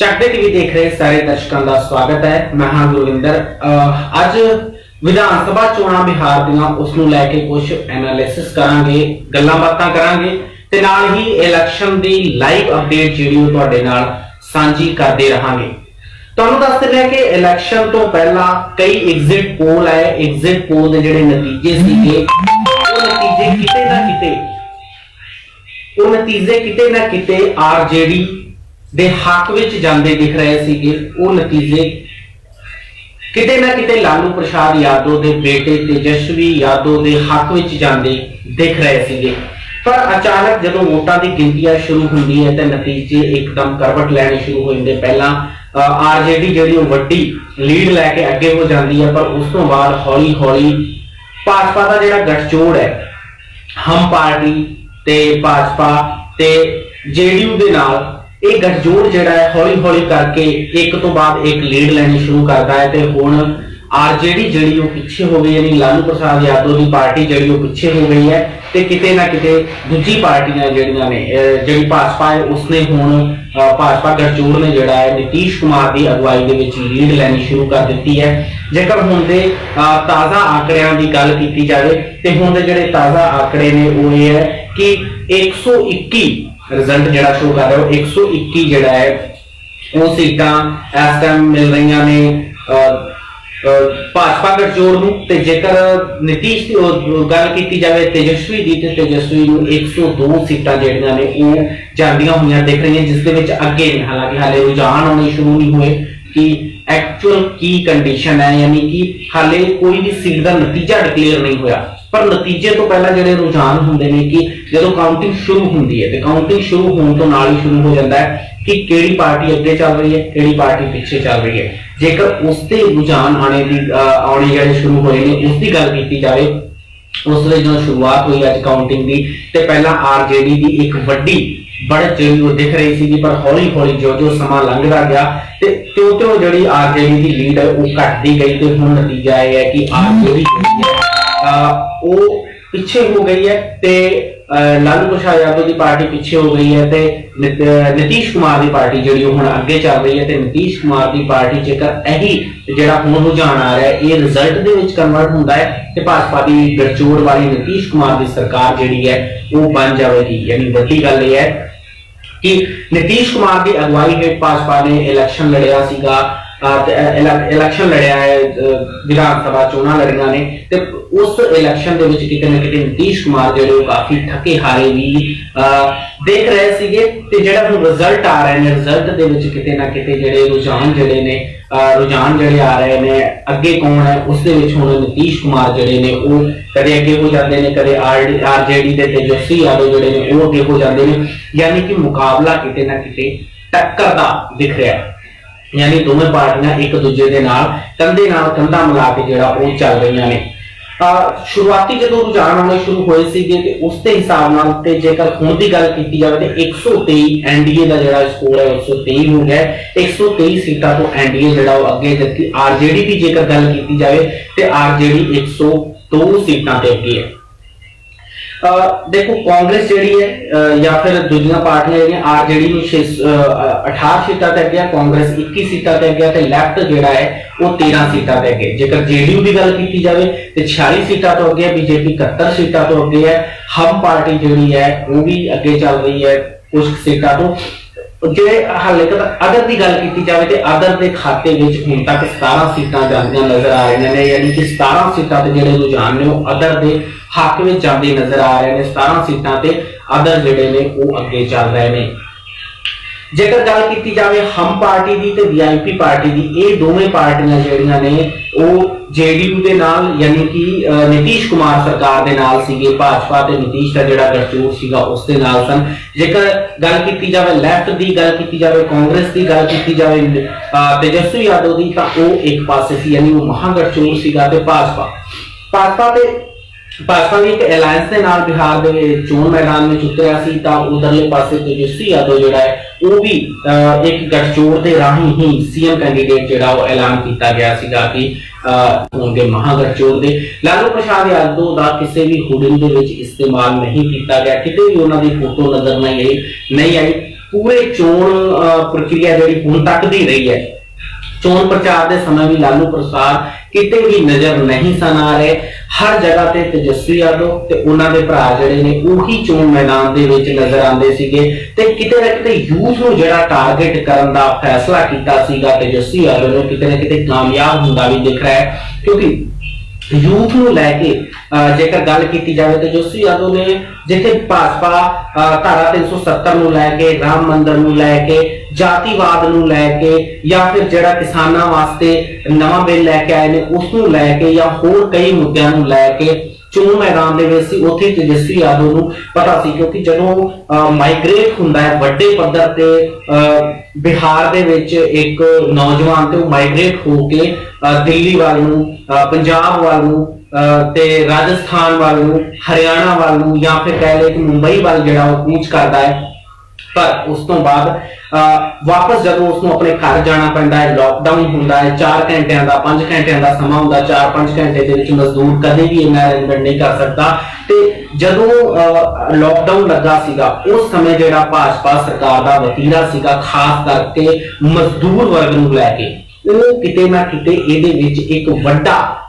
ਚੱਕਦੇ ਟੀਵੀ ਦੇਖ ਰਹੇ ਸਾਰੇ ਦਰਸ਼ਕਾਂ ਦਾ ਸਵਾਗਤ ਹੈ। ਮੈਂ ਹਾਂ ਗੁਰਵਿੰਦਰ। ਅੱਜ ਵਿਧਾਨ ਸਭਾ ਚੋਣਾਂ ਬਿਹਾਰ ਦੀਆਂ ਉਸ ਨੂੰ ਲੈ ਕੇ ਕੁਝ ਐਨਾਲਿਸਿਸ ਕਰਾਂਗੇ, ਗੱਲਾਂ ਬਾਤਾਂ ਕਰਾਂਗੇ ਤੇ ਨਾਲ ਹੀ ਇਲੈਕਸ਼ਨ ਦੀ ਲਾਈਵ ਅਪਡੇਟ ਜਿਹੜੀ ਉਹ ਤੁਹਾਡੇ ਨਾਲ ਸਾਂਝੀ ਕਰਦੇ ਰਹਾਂਗੇ। ਤੁਹਾਨੂੰ ਦੱਸ ਦਿੰਦੇ ਹਾਂ ਕਿ ਇਲੈਕਸ਼ਨ ਤੋਂ ਪਹਿਲਾਂ ਕਈ ਐਗਜ਼ਿਟ ਪੋਲ ਆਏ। ਐਗਜ਼ਿਟ ਪੋਲ ਦੇ ਜਿਹੜੇ ਨਤੀਜੇ ਸੀਗੇ, ਉਹ ਨਤੀਜੇ ਕਿਤੇ ਨਾ ਕਿਤੇ, ਉਹ ਨਤੀਜੇ ਕਿਤੇ ਨਾ ਕਿਤੇ ਆਰਜੇਡੀ ਦੇ ਹੱਕ ਵਿੱਚ ਜਾਂਦੇ ਦਿਖ ਰਹੇ ਸੀਗੇ, ਉਹ ਨਤੀਜੇ ਕਿਤੇ ਨਾ ਕਿਤੇ ਲਾਲੂ ਪ੍ਰਸ਼ਾਦ ਯਾਦਵ ਦੇ ਬੇਟੇ ਤੇਜਸਵੀ ਯਾਦਵ ਦੇ ਹੱਕ ਵਿੱਚ ਜਾਂਦੇ ਦਿਖ ਰਹੇ ਸੀਗੇ। ਪਰ ਅਚਾਨਕ ਜਦੋਂ ਵੋਟਾਂ ਦੀ ਗਿਣਤੀਆਂ ਸ਼ੁਰੂ ਹੁੰਦੀ ਹੈ, ਤਾਂ ਨਤੀਜੇ ਇੱਕਦਮ ਕਰਵਟ ਲੈਣੇ ਸ਼ੁਰੂ ਹੋ ਜਾਂਦੇ। ਪਹਿਲਾਂ ਆਰਜੇਡੀ ਜਿਹੜੀ ਉਹ ਵੱਡੀ ਲੀਡ ਲੈ ਕੇ ਅੱਗੇ ਹੋ ਜਾਂਦੀ ਹੈ, ਪਰ ਉਸ ਤੋਂ ਬਾਅਦ ਹੌਲੀ ਹੌਲੀ ਭਾਜਪਾ ਦਾ ਜਿਹੜਾ ਗੱਠਜੋੜ ਹੈ, ਹਮ ਪਾਰਟੀ ਤੇ ਭਾਜਪਾ ਤੇ ਜੇਡੀਯੂ ਦੇ ਨਾਲ ਇਹ ਗੱਠਜੋੜ ਜਿਹੜਾ ਹੈ, ਹੌਲੀ ਹੌਲੀ ਕਰਕੇ ਇੱਕ ਤੋਂ ਬਾਅਦ ਇੱਕ ਲੀਡ ਲੈਣੀ ਸ਼ੁਰੂ ਕਰਦਾ ਹੈ ਤੇ ਹੁਣ ਆਰਜੇਡੀ ਜਿਹੜੀ ਉਹ ਪਿੱਛੇ ਹੋ ਗਈ, ਯਾਨੀ ਲਾਲੂ ਪ੍ਰਸਾਦ ਯਾਦਵ ਦੀ ਪਾਰਟੀ ਜਿਹੜੀ ਉਹ ਪਿੱਛੇ ਹੋ ਗਈ ਹੈ ਤੇ ਕਿਤੇ ਨਾ ਕਿਤੇ ਦੂਜੀ ਪਾਰਟੀਆਂ ਜਿਹੜੀਆਂ ਨੇ ਜਿਹੜੀ ਭਾਜਪਾ ਹੈ, ਉਸਨੇ ਹੁਣ ਭਾਜਪਾ ਗੱਠਜੋੜ ਨੇ ਜਿਹੜਾ ਹੈ, ਨਿਤੀਸ਼ ਕੁਮਾਰ ਦੀ ਅਗਵਾਈ ਦੇ ਵਿੱਚ ਲੀਡ ਲੈਣੀ ਸ਼ੁਰੂ ਕਰ ਦਿੱਤੀ ਹੈ। ਜੇਕਰ ਹੁਣ ਦੇ ਤਾਜ਼ਾ ਆંકੜਿਆਂ ਦੀ ਗੱਲ ਕੀਤੀ ਜਾਵੇ ਤੇ ਹੁਣ ਦੇ ਜਿਹੜੇ ਤਾਜ਼ਾ ਆંકੜੇ ਨੇ, ਉਹ ਇਹ ਹੈ ਕਿ 121 ਰਿਜ਼ਲਟ ਜਿਹੜਾ ਸ਼ੋ ਕਰ ਰਿਹਾ ਉਹ 121 ਜਿਹੜਾ ਹੈ, ਉਹ ਸੀਟਾਂ ਇਸ ਟਾਈਮ ਮਿਲ ਰਹੀਆਂ ਨੇ ਭਾਜਪਾ ਗਠਜੋੜ ਨੂੰ ਤੇ ਜੇਕਰ ਨਿਤੀਸ਼ ਦੀ ਗੱਲ ਕੀਤੀ ਜਾਵੇ, ਤੇਜਸਵੀ ਦੀ, ਤੇ ਤੇਜਸਵੀ ਨੂੰ 102 ਸੀਟਾਂ ਜਿਹੜੀਆਂ ਨੇ, ਉਹ ਜਾਂਦੀਆਂ ਹੋਈਆਂ ਦਿਖ ਰਹੀਆਂ, ਜਿਸ ਦੇ ਵਿੱਚ ਅੱਗੇ ਨੇ ਹਾਲਾਂਕਿ ਹਾਲੇ ਰੁਝਾਨ ਆਉਣੇ ਸ਼ੁਰੂ ਨਹੀਂ ਹੋਏ, ਕਿ ਐਕਚੁਅਲ ਕੀ ਕੰਡੀਸ਼ਨ ਹੈ, ਯਾਨੀ ਕਿ ਹਾਲੇ ਕੋਈ ਵੀ ਸੀਟ ਦਾ ਨਤੀਜਾ ਡਿਕਲੇਅਰ ਨਹੀਂ ਹੋਇਆ। ਪਰ ਨਤੀਜੇ ਤੋਂ ਪਹਿਲਾਂ ਜਿਹੜੇ ਰੁਝਾਨ ਹੁੰਦੇ ਨੇ ਕਿ ਜਦੋਂ ਕਾਊਂਟਿੰਗ ਸ਼ੁਰੂ ਹੁੰਦੀ ਹੈ ਤੇ ਕਾਊਂਟਿੰਗ ਸ਼ੁਰੂ ਹੋਣ ਤੋਂ ਨਾਲ ਹੀ ਸ਼ੁਰੂ ਹੋ ਜਾਂਦਾ ਹੈ ਕਿ ਕਿਹੜੀ ਪਾਰਟੀ ਅੱਗੇ ਚੱਲ ਰਹੀ ਹੈ ਕਿਹੜੀ ਪਾਰਟੀ ਪਿੱਛੇ ਚੱਲ ਰਹੀ ਹੈ। ਜੇਕਰ ਉਸ ਤੇ ਰੁਝਾਨ ਆਣੇ ਦੀ ਆਉਣੇ ਜਿਹੜੇ ਸ਼ੁਰੂ ਹੋਏ ਨੇ ਉਸ ਦੀ ਗੱਲ ਕੀਤੀ ਜਾਵੇ ਉਸ ਵੇਲੇ ਜਦੋਂ ਸ਼ੁਰੂਆਤ ਹੋਈ ਅੱਜ ਕਾਊਂਟਿੰਗ ਦੀ ਤੇ ਪਹਿਲਾਂ ਆਰਜੇਡੀ ਦੀ ਇੱਕ ਵੱਡੀ ਬੜਤ ਜਿਹੜੀ ਉਹ ਦਿਖ ਰਹੀ ਸੀ ਪਰ ਹੌਲੀ ਹੌਲੀ ਜੋ ਜੋ ਸਮਾਂ ਲੰਘਦਾ ਗਿਆ ਤੇ ਤਿਉਂ ਤਿਉਂ ਜਿਹੜੀ ਆਰਜੇਡੀ ਦੀ ਲੀਡ ਹੈ ਉਹ ਘਟਦੀ ਗਈ ਤੇ ਹੁਣ ਨਤੀਜਾ ਇਹ ਹੈ ਕਿ ਆਰਜੇਡੀ ਜਿਹੜੀ ਹੈ ਅਹ, ਉਹ ਪਿੱਛੇ ਹੋ ਗਈ ਹੈ ਤੇ ਅਹ, ਲਾਲੂ ਪ੍ਰਸਾਦ ਯਾਦਵ ਦੀ ਪਾਰਟੀ ਪਿੱਛੇ ਹੋ ਗਈ ਹੈ ਤੇ ਨਿਤ- ਕੁਮਾਰ ਦੀ ਪਾਰਟੀ ਜਿਹੜੀ ਉਹ ਹੁਣ ਅੱਗੇ ਚੱਲ ਰਹੀ ਹੈ ਤੇ ਨਤੀਸ਼ ਕੁਮਾਰ ਦੀ ਪਾਰਟੀ ਜੇਕਰ ਇਹੀ ਜਿਹੜਾ ਹੁਣ ਰੁਝਾਨ ਆ ਰਿਹਾ ਹੈ ਇਹ ਰਿਜ਼ਲਟ ਦੇ ਵਿੱਚ ਕਨਵਰਟ ਹੁੰਦਾ ਹੈ ਤੇ ਭਾਜਪਾ ਦੀ ਗੜਚੋੜ ਵਾਲੀ ਨਤੀਸ਼ ਕੁਮਾਰ ਦੀ ਸਰਕਾਰ ਜਿਹੜੀ ਹੈ ਉਹ ਬਣ ਜਾਵੇਗੀ। ਯਾਨੀ ਵੱਡੀ ਗੱਲ ਇਹ ਹੈ ਕਿ ਨਤੀਸ਼ ਕੁਮਾਰ ਦੀ ਅਗਵਾਈ ਹੇਠ ਭਾਜਪਾ ਨੇ ਇਲੈਕਸ਼ਨ ਲੜਿਆ ਸੀਗਾ। ਇਲੈਕਸ਼ਨ ਲੜਿਆ ਹੈ ਵਿਧਾਨ ਸਭਾ ਚੋਣਾਂ ਲੜੀਆਂ ਨੇ, ਤੇ ਉਸ ਇਲੈਕਸ਼ਨ ਦੇ ਵਿੱਚ ਕਿਤੇ ਨਾ ਕਿਤੇ ਨਤੀਸ਼ ਕੁਮਾਰ ਜਿਹੜੇ ਉਹ ਕਾਫੀ ਥੱਕੇ ਹਾਰੇ ਵੀ ਦੇਖ ਰਹੇ ਸੀਗੇ, ਤੇ ਜਿਹੜਾ ਹੁਣ ਰਿਜ਼ਲਟ ਆ ਰਹੇ ਨੇ ਰਿਜ਼ਲਟ ਦੇ ਵਿੱਚ ਕਿਤੇ ਨਾ ਕਿਤੇ ਜਿਹੜੇ ਰੁਝਾਨ ਜਿਹੜੇ ਨੇ ਰੁਝਾਨ ਜਿਹੜੇ ਆ ਰਹੇ ਨੇ, ਅੱਗੇ ਕੌਣ ਹੈ, ਉਸ ਦੇ ਵਿੱਚ ਹੁਣ ਨਤੀਸ਼ ਕੁਮਾਰ ਜਿਹੜੇ ਨੇ, ਉਹ ਕਦੇ ਅੱਗੇ ਹੋ ਜਾਂਦੇ ਨੇ, ਕਦੇ ਆਰਜੇਡੀ ਦੇ ਤੇਜਸਵੀ ਯਾਦਵ ਜਿਹੜੇ ਨੇ, ਉਹ ਅੱਗੇ ਹੋ ਜਾਂਦੇ ਨੇ, ਯਾਨੀ ਕਿ ਮੁਕਾਬਲਾ ਕਿਤੇ ਨਾ ਕਿਤੇ ਟੱਕਰ ਦਾ ਦਿਖ ਰਿਹਾ। ਹੈ ਯਾਨੀ ਦੋਵੇਂ ਪਾਰਟੀਆਂ ਇੱਕ ਦੂਜੇ ਦੇ ਨਾਲ ਕੰਧੇ ਨਾਲ ਕੰਧਾ ਮਿਲਾ ਕੇ ਜਿਹੜਾ ਉਹ ਚੱਲ ਰਹੀਆਂ ਨੇ ਸ਼ੁਰੂਆਤੀ ਜਦੋਂ ਰੁਝਾਨ ਆਉਣੇ ਸ਼ੁਰੂ ਹੋਏ ਸੀਗੇ ਤੇ ਉਸ ਦੇ ਹਿਸਾਬ ਨਾਲ ਤੇ ਜੇਕਰ ਹੁਣ ਦੀ ਗੱਲ ਕੀਤੀ ਜਾਵੇ ਤੇ 123 ਐਨਡੀਏ ਦਾ ਜਿਹੜਾ ਸਕੋਰ ਹੈ 123 ਹੋ ਗਿਆ ਹੈ। 123 ਸੀਟਾਂ ਤੋਂ ਐਨਡੀਏ ਜਿਹੜਾ ਉਹ ਅੱਗੇ ਜਦਕਿ ਆਰਜੇਡੀ ਦੀ ਜੇਕਰ ਗੱਲ ਕੀਤੀ ਜਾਵੇ ਤੇ ਆਰਜੇਡੀ 102 ਸੀਟਾਂ ਤੇ ਅੱਗੇ ਹੈ ਦੇਖੋ, ਕਾਂਗਰਸ ਜਿਹੜੀ ਹੈ ਜਾਂ ਫਿਰ ਦੂਜੀਆਂ ਪਾਰਟੀਆਂ ਜਿਹੜੀਆਂ ਆਰਜੇਡੀ ਨੂੰ ਛੇ- ਅਹ 68 ਸੀਟਾਂ ਤੇ ਅੱਗੇ ਕਾਂਗਰਸ 21 ਸੀਟਾਂ ਤੇ ਅੱਗੇ ਤੇ ਲੈਫਟ ਜਿਹੜਾ ਹੈ, ਉਹ 13 ਸੀਟਾਂ ਤੇ ਅੱਗੇ ਹੈ। ਜੇਕਰ ਜੇਡੀਯੂ ਦੀ ਗੱਲ ਕੀਤੀ ਜਾਵੇ, ਤੇ 46 ਸੀਟਾਂ ਤੋਂ ਅੱਗੇ ਹੈ ਬੀਜੇਪੀ 71 ਸੀਟਾਂ ਤੋਂ ਅੱਗੇ ਹੈ ਹਮ ਪਾਰਟੀ ਜਿਹੜੀ ਹੈ, ਉਹ ਵੀ ਅੱਗੇ ਚੱਲ ਰਹੀ ਹੈ, ਕੁਝ ਸੀਟਾਂ ਤੋਂ ਜੇ ਹਾਲੇ ਤੱਕ ਅਦਰ ਦੀ ਗੱਲ ਕੀਤੀ ਜਾਵੇ ਤੇ ਅਦਰ ਦੇ ਖਾਤੇ ਵਿੱਚ ਹੁਣ ਤੱਕ 17 ਸੀਟਾਂ ਜਾਂਦੀਆਂ ਨਜ਼ਰ ਆ ਰਹੀਆਂ ਨੇ, ਯਾਨੀ ਕਿ 17 ਸੀਟਾਂ ਤੇ ਜਿਹੜੇ ਰੁਝਾਨ ਨੇ, ਉਹ ਅਦਰ ਦੇ ਹੱਕ ਵਿੱਚ ਜਾਂਦੇ ਨਜ਼ਰ ਆ ਰਹੇ ਨੇ 17 ਸੀਟਾਂ ਤੇ ਅਦਰ ਜਿਹੜੇ ਨੇ ਉਹ ਅੱਗੇ ਚੱਲ ਰਹੇ ਨੇ। ਜੇਕਰ ਗੱਲ ਕੀਤੀ ਜਾਵੇ ਹਮ ਪਾਰਟੀ ਦੀ ਤੇ ਵੀਆਈਪੀ ਪਾਰਟੀ ਦੀ ਇਹ ਦੋਵੇਂ ਪਾਰਟੀਆਂ ਜਿਹੜੀਆਂ ਨੇ ਉਹ ਜੇਡੀਯੂ ਦੇ ਨਾਲ ਯਾਨੀ ਕਿ ਅਹ, ਨਿਤੀਸ਼ ਕੁਮਾਰ ਸਰਕਾਰ ਦੇ ਨਾਲ ਸੀਗੇ ਭਾਜਪਾ ਤੇ ਨਿਤੀਸ਼ ਦਾ ਜਿਹੜਾ ਗਠਜੋੜ ਸੀਗਾ ਉਸ ਦੇ ਨਾਲ ਸਨ। ਜੇਕਰ ਗੱਲ ਕੀਤੀ ਜਾਵੇ ਲੈਫਟ ਦੀ ਗੱਲ ਕੀਤੀ ਜਾਵੇ ਕਾਂਗਰਸ ਦੀ ਗੱਲ ਕੀਤੀ ਜਾਵੇ ਤੇਜਸਵੀ ਯਾਦਵ ਦੀ ਤਾਂ ਉਹ ਇੱਕ ਪਾਸੇ ਸੀ ਯਾਨੀ ਉਹ ਮਹਾਗਠਜੋੜ ਸੀਗਾ ਤੇ ਭਾਜਪਾ। ਭਾਜਪਾ ਤੇ ਭਾਜਪਾ ਵੀ ਇੱਕ ਅਲਾਈਅੰਸ ਦੇ ਨਾਲ ਬਿਹਾਰ ਦੇ ਚੋਣ ਮੈਦਾਨ ਵਿੱਚ ਉਤਰਿਆ ਸੀ ਤਾਂ ਉਧਰਲੇ ਪਾਸੇ ਤੇਜਸਵੀ ਯਾਦਵ ਜਿਹੜਾ ਹੈ ਉਹ ਵੀ ਇੱਕ ਗੱਠਜੋੜ ਦੇ ਰਾਹੀਂ ਹੀ ਸੀਐਮ ਕੈਂਡੀਡੇਟ ਜਿਹੜਾ ਉਹ ਐਲਾਨ ਕੀਤਾ ਗਿਆ ਸੀਗਾ ਕਿ ਅਹ, ਮਹਾਗਠਜੋੜ ਦੇ। ਲਾਲੂ ਪ੍ਰਸਾਦ ਯਾਦਵ ਦਾ ਕਿਸੇ ਵੀ ਹੁਡਿੰਗ ਦੇ ਵਿੱਚ ਇਸਤੇਮਾਲ ਨਹੀਂ ਕੀਤਾ ਗਿਆ। ਕਿਤੇ ਵੀ ਉਹਨਾਂ ਦੀ ਫੋਟੋ ਨਜ਼ਰ ਨਹੀਂ ਆਈ ਨਹੀਂ ਆਈ। ਪੂਰੇ ਚੋਣ ਪ੍ਰਕਿਰਿਆ ਜਿਹੜੀ ਹੁਣ ਤੱਕ ਦੀ ਰਹੀ ਹੈ। ਚੋਣ ਪ੍ਰਚਾਰ ਦੇ ਸਮੇਂ ਵੀ ਲਾਲੂ ਪ੍ਰਸਾਦ ਕਿਤੇ ਵੀ ਨਜ਼ਰ ਨਹੀਂ ਸਨ ਆ ਰਹੇ। ਹਰ ਜਗ੍ਹਾ ਤੇ ਤੇਜਸਵੀ ਯਾਦਵ ਤੇ ਉਹਨਾਂ ਦੇ ਭਰਾ ਜਿਹੜੇ ਨੇ ਉਹੀ ਚੋਣ ਮੈਦਾਨ ਦੇ ਵਿੱਚ ਨਜ਼ਰ ਆਉਂਦੇ ਸੀਗੇ ਤੇ ਕਿਤੇ ਨਾ ਕਿਤੇ ਯੂਥ ਨੂੰ ਜਿਹੜਾ ਟਾਰਗੇਟ ਕਰਨ ਦਾ ਫੈਸਲਾ ਕੀਤਾ ਸੀਗਾ ਤੇਜਸਵੀ ਯਾਦਵ ਨੇ ਕਿਤੇ ਨਾ ਕਿਤੇ ਕਾਮਯਾਬ ਹੁੰਦਾ ਵੀ ਦਿਖ ਰਿਹਾ ਹੈ। ਕਿਉਂਕਿ ਯੂਥ ਨੂੰ ਲੈ ਕੇ ਅਹ, ਜੇਕਰ ਗੱਲ ਕੀਤੀ ਜਾਵੇ ਤਾਂ ਜੋਸੀ ਯਾਦਵ ਨੇ ਜਿੱਥੇ ਭਾਜਪਾ ਅਹ, ਧਾਰਾ 370 ਨੂੰ ਲੈ ਕੇ ਰਾਮ ਮੰਦਰ ਨੂੰ ਲੈ ਕੇ ਜਾਤੀਵਾਦ ਨੂੰ ਲੈ ਕੇ ਜਾਂ ਫਿਰ ਜਿਹੜਾ ਕਿਸਾਨਾਂ ਵਾਸਤੇ ਨਵਾਂ ਬਿੱਲ ਲੈ ਕੇ ਆਏ ਨੇ ਉਸ ਨੂੰ ਲੈ ਕੇ ਜਾਂ ਹੋਰ ਕਈ ਮੁੱਦਿਆਂ ਨੂੰ ਲੈ ਕੇ ਚੋਣ ਮੈਦਾਨ ਦੇ ਵਿੱਚ ਸੀ ਉੱਥੇ ਤੇਜਸਵੀ ਯਾਦਵ ਨੂੰ ਪਤਾ ਸੀ ਕਿਉਂਕਿ ਜਦੋਂ ਮਾਈਗ੍ਰੇਟ ਹੁੰਦਾ ਹੈ ਵੱਡੇ ਪੱਧਰ ਤੇ ਅਹ, ਬਿਹਾਰ ਦੇ ਵਿੱਚ ਇੱਕ ਨੌਜਵਾਨ ਤੇ ਉਹ ਮਾਈਗ੍ਰੇਟ ਹੋ ਕੇ ਦਿੱਲੀ ਵੱਲ ਨੂੰ ਅਹ, ਪੰਜਾਬ ਵੱਲ ਨੂੰ ਅਹ, ਤੇ ਰਾਜਸਥਾਨ ਵੱਲ ਨੂੰ ਹਰਿਆਣਾ ਵੱਲ ਨੂੰ ਜਾਂ ਫਿਰ ਕਹਿ ਲਏ ਕਿ ਮੁੰਬਈ ਵੱਲ ਜਿਹੜਾ ਉਹ ਕੂਚ ਕਰਦਾ ਹੈ ਪਰ ਉਸ ਤੋਂ ਬਾਅਦ ਵਾਪਸ ਜਦੋਂ ਉਸ ਨੂੰ ਆਪਣੇ ਘਰ ਜਾਣਾ ਪੈਂਦਾ ਹੈ ਲੋਕਡਾਊਨ ਹੁੰਦਾ ਹੈ 4 ਘੰਟਿਆਂ ਦਾ 5 ਘੰਟਿਆਂ ਦਾ ਸਮਾਂ ਹੁੰਦਾ 4-5 ਘੰਟੇ ਦੇ ਵਿੱਚ ਮਜ਼ਦੂਰ ਕਦੇ ਵੀ ਇੰਨਾ ਅਰੇਂਜਮੈਂਟ ਨਹੀਂ ਕਰ ਸਕਦਾ। ਤੇ ਜਦੋਂ ਲੋਕਡਾਊਨ ਲੱਗਾ ਸੀਗਾ, ਉਸ ਸਮੇਂ ਜਿਹੜਾ ਭਾਜਪਾ ਸਰਕਾਰ ਦਾ ਵਤੀਰਾ ਸੀਗਾ, ਖਾਸ ਕਰਕੇ ਮਜ਼ਦੂਰ ਵਰਗ ਨੂੰ ਲੈ ਕੇ ਉਹ ਕਿਤੇ ਨਾ ਕਿਤੇ ਇਹਦੇ ਵਿੱਚ ਇੱਕ ਵੱਡਾ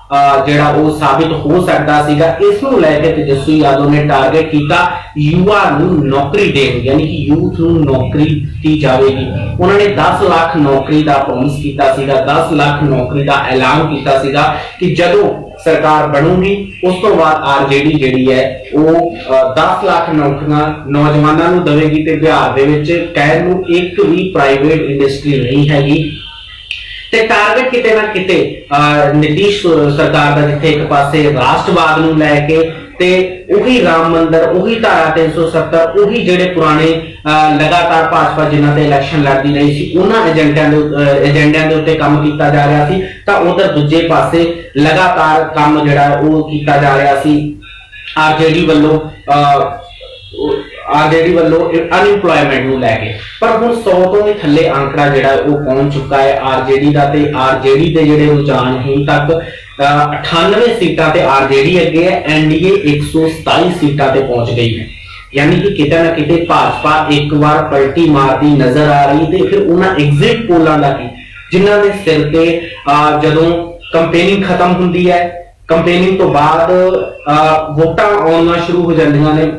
ਜਿਹੜਾ ਉਹ ਸਾਬਿਤ ਹੋ ਸਕਦਾ ਸੀਗਾ ਇਸ ਨੂੰ ਲੈ ਕੇ ਤੇਜਸਵੀ ਯਾਦਵ ਨੇ ਟਾਰਗੇਟ ਕੀਤਾ ਯੁਵਾ ਨੂੰ ਨੌਕਰੀ ਦੇਣ ਯਾਨੀ ਕਿ ਯੂਥ ਨੂੰ ਨੌਕਰੀ ਦਿੱਤੀ ਜਾਵੇਗੀ। ਉਹਨਾਂ ਨੇ 10 ਲੱਖ ਨੌਕਰੀ ਦਾ ਪ੍ਰੋਮਿਸ ਕੀਤਾ ਸੀਗਾ 10 ਲੱਖ ਨੌਕਰੀ ਦਾ ਐਲਾਨ ਕੀਤਾ ਸੀਗਾ ਕਿ ਜਦੋਂ ਸਰਕਾਰ ਬਣੂਗੀ ਉਸ ਤੋਂ ਬਾਅਦ ਆਰਜੇਡੀ ਜਿਹੜੀ ਹੈ ਉਹ ਅਹ, 10 ਲੱਖ ਨੌਕਰੀਆਂ ਨੌਜਵਾਨਾਂ ਨੂੰ ਦੇਵੇਗੀ ਤੇ ਬਿਹਾਰ ਦੇ ਵਿੱਚ ਕਹਿਣ ਨੂੰ ਇੱਕ ਵੀ ਪ੍ਰਾਈਵੇਟ ਇੰਡਸਟਰੀ ਨਹੀਂ ਹੈਗੀ। ਤੇ ਟਾਰਗੇਟ ਕਿਤੇ ਨਾ ਕਿਤੇ ਨਿਤੀਸ਼ ਸਰਕਾਰ ਦਾ ਜਿੱਥੇ ਇੱਕ ਪਾਸੇ ਰਾਸ਼ਟਰਵਾਦ ਨੂੰ ਲੈ ਕੇ ਤੇ ਉਹੀ ਰਾਮ ਮੰਦਿਰ ਉਹੀ ਧਾਰਾ 370 ਉਹੀ ਜਿਹੜੇ ਪੁਰਾਣੇ ਅਹ, ਲਗਾਤਾਰ ਭਾਜਪਾ ਜਿਨ੍ਹਾਂ ਤੇ ਇਲੈਕਸ਼ਨ ਲੜਦੀ ਰਹੀ ਸੀ ਉਹਨਾਂ ਏਜੰਡਿਆਂ ਦੇ ਏਜੰਡਿਆਂ ਦੇ ਉੱਤੇ ਕੰਮ ਕੀਤਾ ਜਾ ਰਿਹਾ ਸੀ ਤਾਂ ਉਧਰ ਦੂਜੇ ਪਾਸੇ ਲਗਾਤਾਰ ਕੰਮ ਜਿਹੜਾ ਉਹ ਕੀਤਾ ਜਾ ਰਿਹਾ ਸੀ। ਆਰਜੇਡੀ ਵੱਲੋਂ ਆਰਜੇਡੀ ਵੱਲੋਂ ਅਨਇੰਪਲੋਇਮੈਂਟ ਨੂੰ ਲੈ ਕੇ। ਪਰ ਹੁਣ 100 ਤੋਂ ਵੀ ਥੱਲੇ ਅੰਕੜਾ ਜਿਹੜਾ ਉਹ ਪਹੁੰਚ ਚੁੱਕਾ ਹੈ ਆਰਜੇਡੀ ਦਾ ਤੇ ਆਰਜੇਡੀ ਦੇ ਜਿਹੜੇ ਰੁਝਾਨ ਹੁਣ ਤੱਕ ਅਹ, 98 ਸੀਟਾਂ ਤੇ ਆਰਜੇਡੀ ਅੱਗੇ ਹੈ ਐਨਡੀਏ 127 ਸੀਟਾਂ ਤੇ ਪਹੁੰਚ ਗਈ ਹੈ। ਯਾਨੀ ਕਿ ਕਿਤੇ ਨਾ ਕਿਤੇ ਭਾਜਪਾ ਇੱਕ ਵਾਰ ਪਲਟੀ ਮਾਰਦੀ ਨਜ਼ਰ ਆ ਰਹੀ ਤੇ ਫਿਰ ਉਹਨਾਂ ਐਗਜ਼ਿਟ ਪੋਲਾਂ ਦਾ ਕੀ? ਜਿਨ੍ਹਾਂ ਦੇ ਸਿਰ ਤੇ ਜਦੋਂ ਕੰਪੇਨਿੰਗ ਖਤਮ ਹੁੰਦੀ ਹੈ ਕੰਪੇਨਿੰਗ ਤੋਂ ਬਾਅਦ ਵੋਟਾਂ ਆਉਣਾ ਸ਼ੁਰੂ ਹੋ ਜਾਂਦੀਆਂ ਨੇ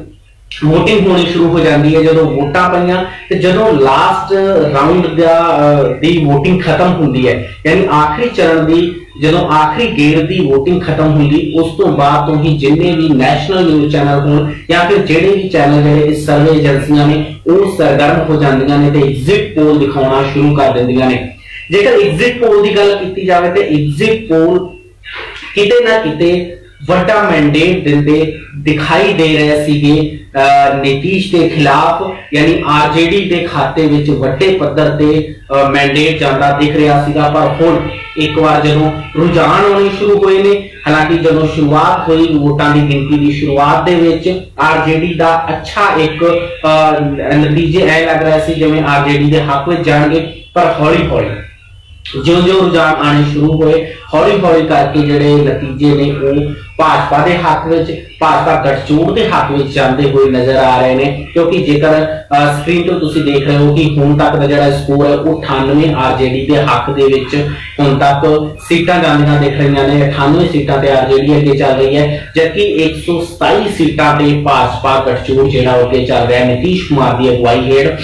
VOTING ਹੋਣੀ ਸ਼ੁਰੂ ਹੋ ਜਾਂਦੀ ਹੈ, ਜਦੋਂ ਵੋਟਾਂ ਪਈਆਂ ਤੇ ਜਦੋਂ ਲਾਸਟ ਰਾਉਂਡ ਦਾ ਦੀ VOTING ਖਤਮ ਹੁੰਦੀ ਹੈ। ਯਾਨੀ ਆਖਰੀ ਚਰਨ ਦੀ, ਜਦੋਂ ਆਖਰੀ ਗੇੜ ਦੀ VOTING ਖਤਮ ਹੁੰਦੀ, ਉਸ ਤੋਂ ਬਾਅਦ ਤੋਂ ਹੀ ਜਿੰਨੇ ਵੀ ਨੈਸ਼ਨਲ ਨਿਊਜ਼ ਚੈਨਲ ਹੋਣ ਜਾਂ ਫਿਰ ਜਿਹੜੇ ਵੀ ਚੈਨਲ ਜਿਹੜੇ ਇਸ ਸਰਵੇ ਏਜੰਸੀਆਂ ਨੇ, ਉਹ ਸਰਗਰਮ ਹੋ ਜਾਂਦੀਆਂ ਨੇ ਤੇ ਐਗਜ਼ਿਟ ਪੋਲ ਦਿਖਾਉਣਾ ਸ਼ੁਰੂ ਕਰ ਦਿੰਦੀਆਂ ਨੇ। ਜੇਕਰ ਐਗਜ਼ਿਟ ਪੋਲ ਦੀ ਗੱਲ ਕੀਤੀ ਜਾਵੇ ਤੇ ਐਗਜ਼ਿਟ ਪੋਲ ਕਿਤੇ ਨਾ ਕਿਤੇ ਵੱਡਾ ਮੈਂਡੇਟ ਦਿੰਦੇ ਦਿਖਾਈ ਦੇ ਰਹੇ ਸੀਗੇ ਨੀਤੀਸ਼ ਦੇ ਖਿਲਾਫ, ਯਾਨੀ ਆਰਜੇਡੀ ਦੇ ਖਾਤੇ ਵਿੱਚ ਵੱਡੇ ਪੱਧਰ ਤੇ ਮੈਂਡੇਟ ਜਾਂਦਾ ਦਿਖ ਰਿਹਾ ਸੀਗਾ, ਪਰ ਹੁਣ ਇੱਕ ਵਾਰ ਜਦੋਂ ਰੁਝਾਨ ਆਉਣੇ ਸ਼ੁਰੂ ਹੋਏ ਨੇ, ਹਾਲਾਂਕਿ ਜਦੋਂ ਸ਼ੁਰੂਆਤ ਹੋਈ ਵੋਟਾਂ ਦੀ ਗਿਣਤੀ ਦੀ ਸ਼ੁਰੂਆਤ ਦੇ ਵਿੱਚ ਆਰਜੇਡੀ ਦਾ ਅੱਛਾ ਇੱਕ ਨਤੀਜੇ ਐ ਲੱਗ ਰਿਹਾ ਸੀ ਜਿਵੇਂ ਆਰਜੇਡੀ ਦੇ ਹੱਕ ਵਿੱਚ ਜਾਣਗੇ, ਪਰ ਹੌਲੀ ਹੌਲੀ ਜਿਉਂ ਜਿਉਂ ਰੁਝਾਨ ਆਣੇ ਸ਼ੁਰੂ ਹੋਏ ਹੌਲੀ ਹੌਲੀ ਕਰਕੇ ਜਿਹੜੇ ਨਤੀਜੇ ਨੇ ਉਹ ਭਾਜਪਾ ਦੇ ਹੱਕ ਵਿੱਚ, ਭਾਜਪਾ ਗਠਜੋੜ ਦੇ ਹੱਕ ਵਿੱਚ ਜਾਂਦੇ ਹੋਏ ਨਜ਼ਰ ਆ ਰਹੇ ਨੇ, ਕਿਉਂਕਿ ਜੇਕਰ ਸਕਰੀਨ ਤੋਂ ਤੁਸੀਂ ਦੇਖ ਰਹੇ ਹੋ ਕਿ ਹੁਣ ਤੱਕ ਦਾ ਜਿਹੜਾ ਸਕੋਰ ਹੈ ਉਹ 98 ਆਰਜੇਡੀ ਦੇ ਹੱਕ ਦੇ ਵਿੱਚ ਹੁਣ ਤੱਕ ਸੀਟਾਂ ਜਾਂਦੀਆਂ ਦਿਖ ਰਹੀਆਂ ਨੇ 98 ਸੀਟਾਂ ਤੇ ਆਰਜੇਡੀ ਅੱਗੇ ਚੱਲ ਰਹੀ ਹੈ, ਜਦਕਿ 127 ਸੀਟਾਂ ਤੇ ਭਾਜਪਾ ਗਠਜੋੜ ਜਿਹੜਾ ਅੱਗੇ ਚੱਲ ਰਿਹਾ ਹੈ, ਨਿਤੀਸ਼ ਕੁਮਾਰ ਦੀ ਅਗਵਾਈ ਹੇਠ।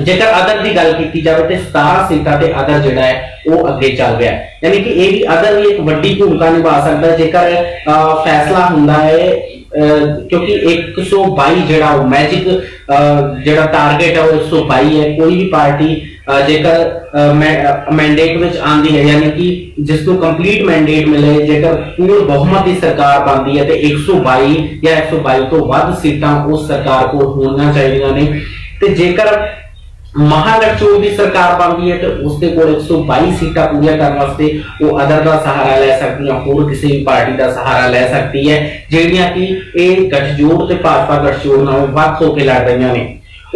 ਜੇਕਰ ਅਦਰ ਦੀ ਗੱਲ ਕੀਤੀ ਜਾਵੇ ਤੇ 17 ਸੀਟਾਂ ਤੇ ਅਦਰ ਜਿਹੜਾ ਹੈ ਉਹ ਅੱਗੇ ਚੱਲ ਰਿਹਾ ਹੈ। ਯਾਨੀ ਕਿ ਇਹ ਵੀ ਅਦਰ ਵੀ ਇੱਕ ਵੱਡੀ ਭੂਮਿਕਾ ਨਿਭਾ ਸਕਦਾ ਜੇਕਰ ਫੈਸਲਾ ਹੁੰਦਾ ਹੈ ਕਿਉਂਕਿ 122 ਜਿਹੜਾ ਉਹ ਮੈਜਿਕ ਜਿਹੜਾ ਟਾਰਗੇਟ ਹੈ, ਉਹ 122 ਹੈ। ਕੋਈ ਵੀ ਪਾਰਟੀ ਜੇਕਰ ਮੈਂਡੇਟ ਵਿੱਚ ਆਂਦੀ ਹੈ, ਯਾਨੀ ਕਿ ਜਿਸ ਨੂੰ ਕੰਪਲੀਟ ਮੈਂਡੇਟ ਮਿਲੇ, ਜੇਕਰ ਪੂਰਨ ਬਹੁਮਤ ਦੀ ਸਰਕਾਰ ਬਣਦੀ ਹੈ, ਤੇ 122 ਜਾਂ 122 ਤੋਂ ਵੱਧ ਸੀਟਾਂ ਉਸ ਸਰਕਾਰ ਕੋਲ ਹੋਣੀਆਂ ਚਾਹੀਦੀਆਂ ਨੇ। ਤੇ ਜੇਕਰ ਮਹਾਗਠਜੋੜ ਦੀ ਸਰਕਾਰ ਬਣਦੀ ਹੈ ਤੇ ਉਸ ਦੇ ਕੋਲ 122 ਸੀਟਾਂ ਪੂਰੀਆਂ ਕਰਨ ਵਾਸਤੇ ਉਹ ਅਦਰ ਦਾ ਸਹਾਰਾ ਲੈ ਸਕਦੀ ਹੈ ਹੋਰ ਕਿਸੇ ਵੀ ਪਾਰਟੀ ਦਾ ਸਹਾਰਾ ਲੈ ਸਕਦੀ ਹੈ, ਜਿਹੜੀਆਂ ਕਿ ਇਹ ਗੱਠਜੋੜ ਤੇ ਭਾਜਪਾ ਗੱਠਜੋੜ ਨਾਲ ਵੱਖ ਹੋ ਕੇ ਲੜ ਰਹੀਆਂ ਨੇ।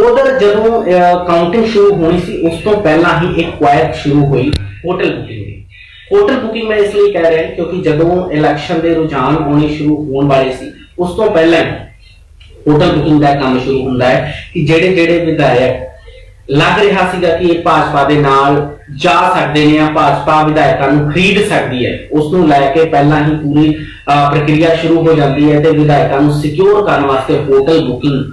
ਉਧਰ ਜਦੋਂ ਕਾਊਂਟਿੰਗ ਸ਼ੁਰੂ ਹੋਣੀ ਸੀ, ਉਸ ਤੋਂ ਪਹਿਲਾਂ ਹੀ ਇੱਕ ਕੁਆਇਟ ਸ਼ੁਰੂ ਹੋਈ ਹੋਟਲ ਬੁਕਿੰਗ ਦੀ। ਹੋਟਲ ਬੁਕਿੰਗ ਮੈਂ ਇਸ ਲਈ ਕਹਿ ਰਿਹਾ ਕਿਉਂਕਿ ਜਦੋਂ ਇਲੈਕਸ਼ਨ ਦੇ ਰੁਝਾਨ ਆਉਣੇ ਸ਼ੁਰੂ ਹੋਣ ਵਾਲੇ ਸੀ, ਉਸ ਤੋਂ ਪਹਿਲਾਂ ਹੋਟਲ ਬੁਕਿੰਗ ਦਾ ਕੰਮ ਸ਼ੁਰੂ ਹੁੰਦਾ ਹੈ ਕਿ ਜਿਹੜੇ ਜਿਹੜੇ ਵਿਧਾਇਕ ਲੱਗ ਰਿਹਾ ਸੀਗਾ ਕਿ ਇਹ ਭਾਜਪਾ ਦੇ ਨਾਲ ਜਾ ਸਕਦੇ ਨੇ ਆ ਭਾਜਪਾ ਵਿਧਾਇਕਾਂ ਨੂੰ ਖਰੀਦ ਸਕਦੀ ਹੈ। ਉਸ ਨੂੰ ਲੈ ਕੇ ਪਹਿਲਾਂ ਹੀ ਪੂਰੀ ਪ੍ਰਕਿਰਿਆ ਸ਼ੁਰੂ ਹੋ ਜਾਂਦੀ ਹੈ ਤੇ ਵਿਧਾਇਕਾਂ ਨੂੰ ਸਿਕਿਉਰ ਕਰਨ ਵਾਸਤੇ ਹੋਟਲ ਬੁਕਿੰਗ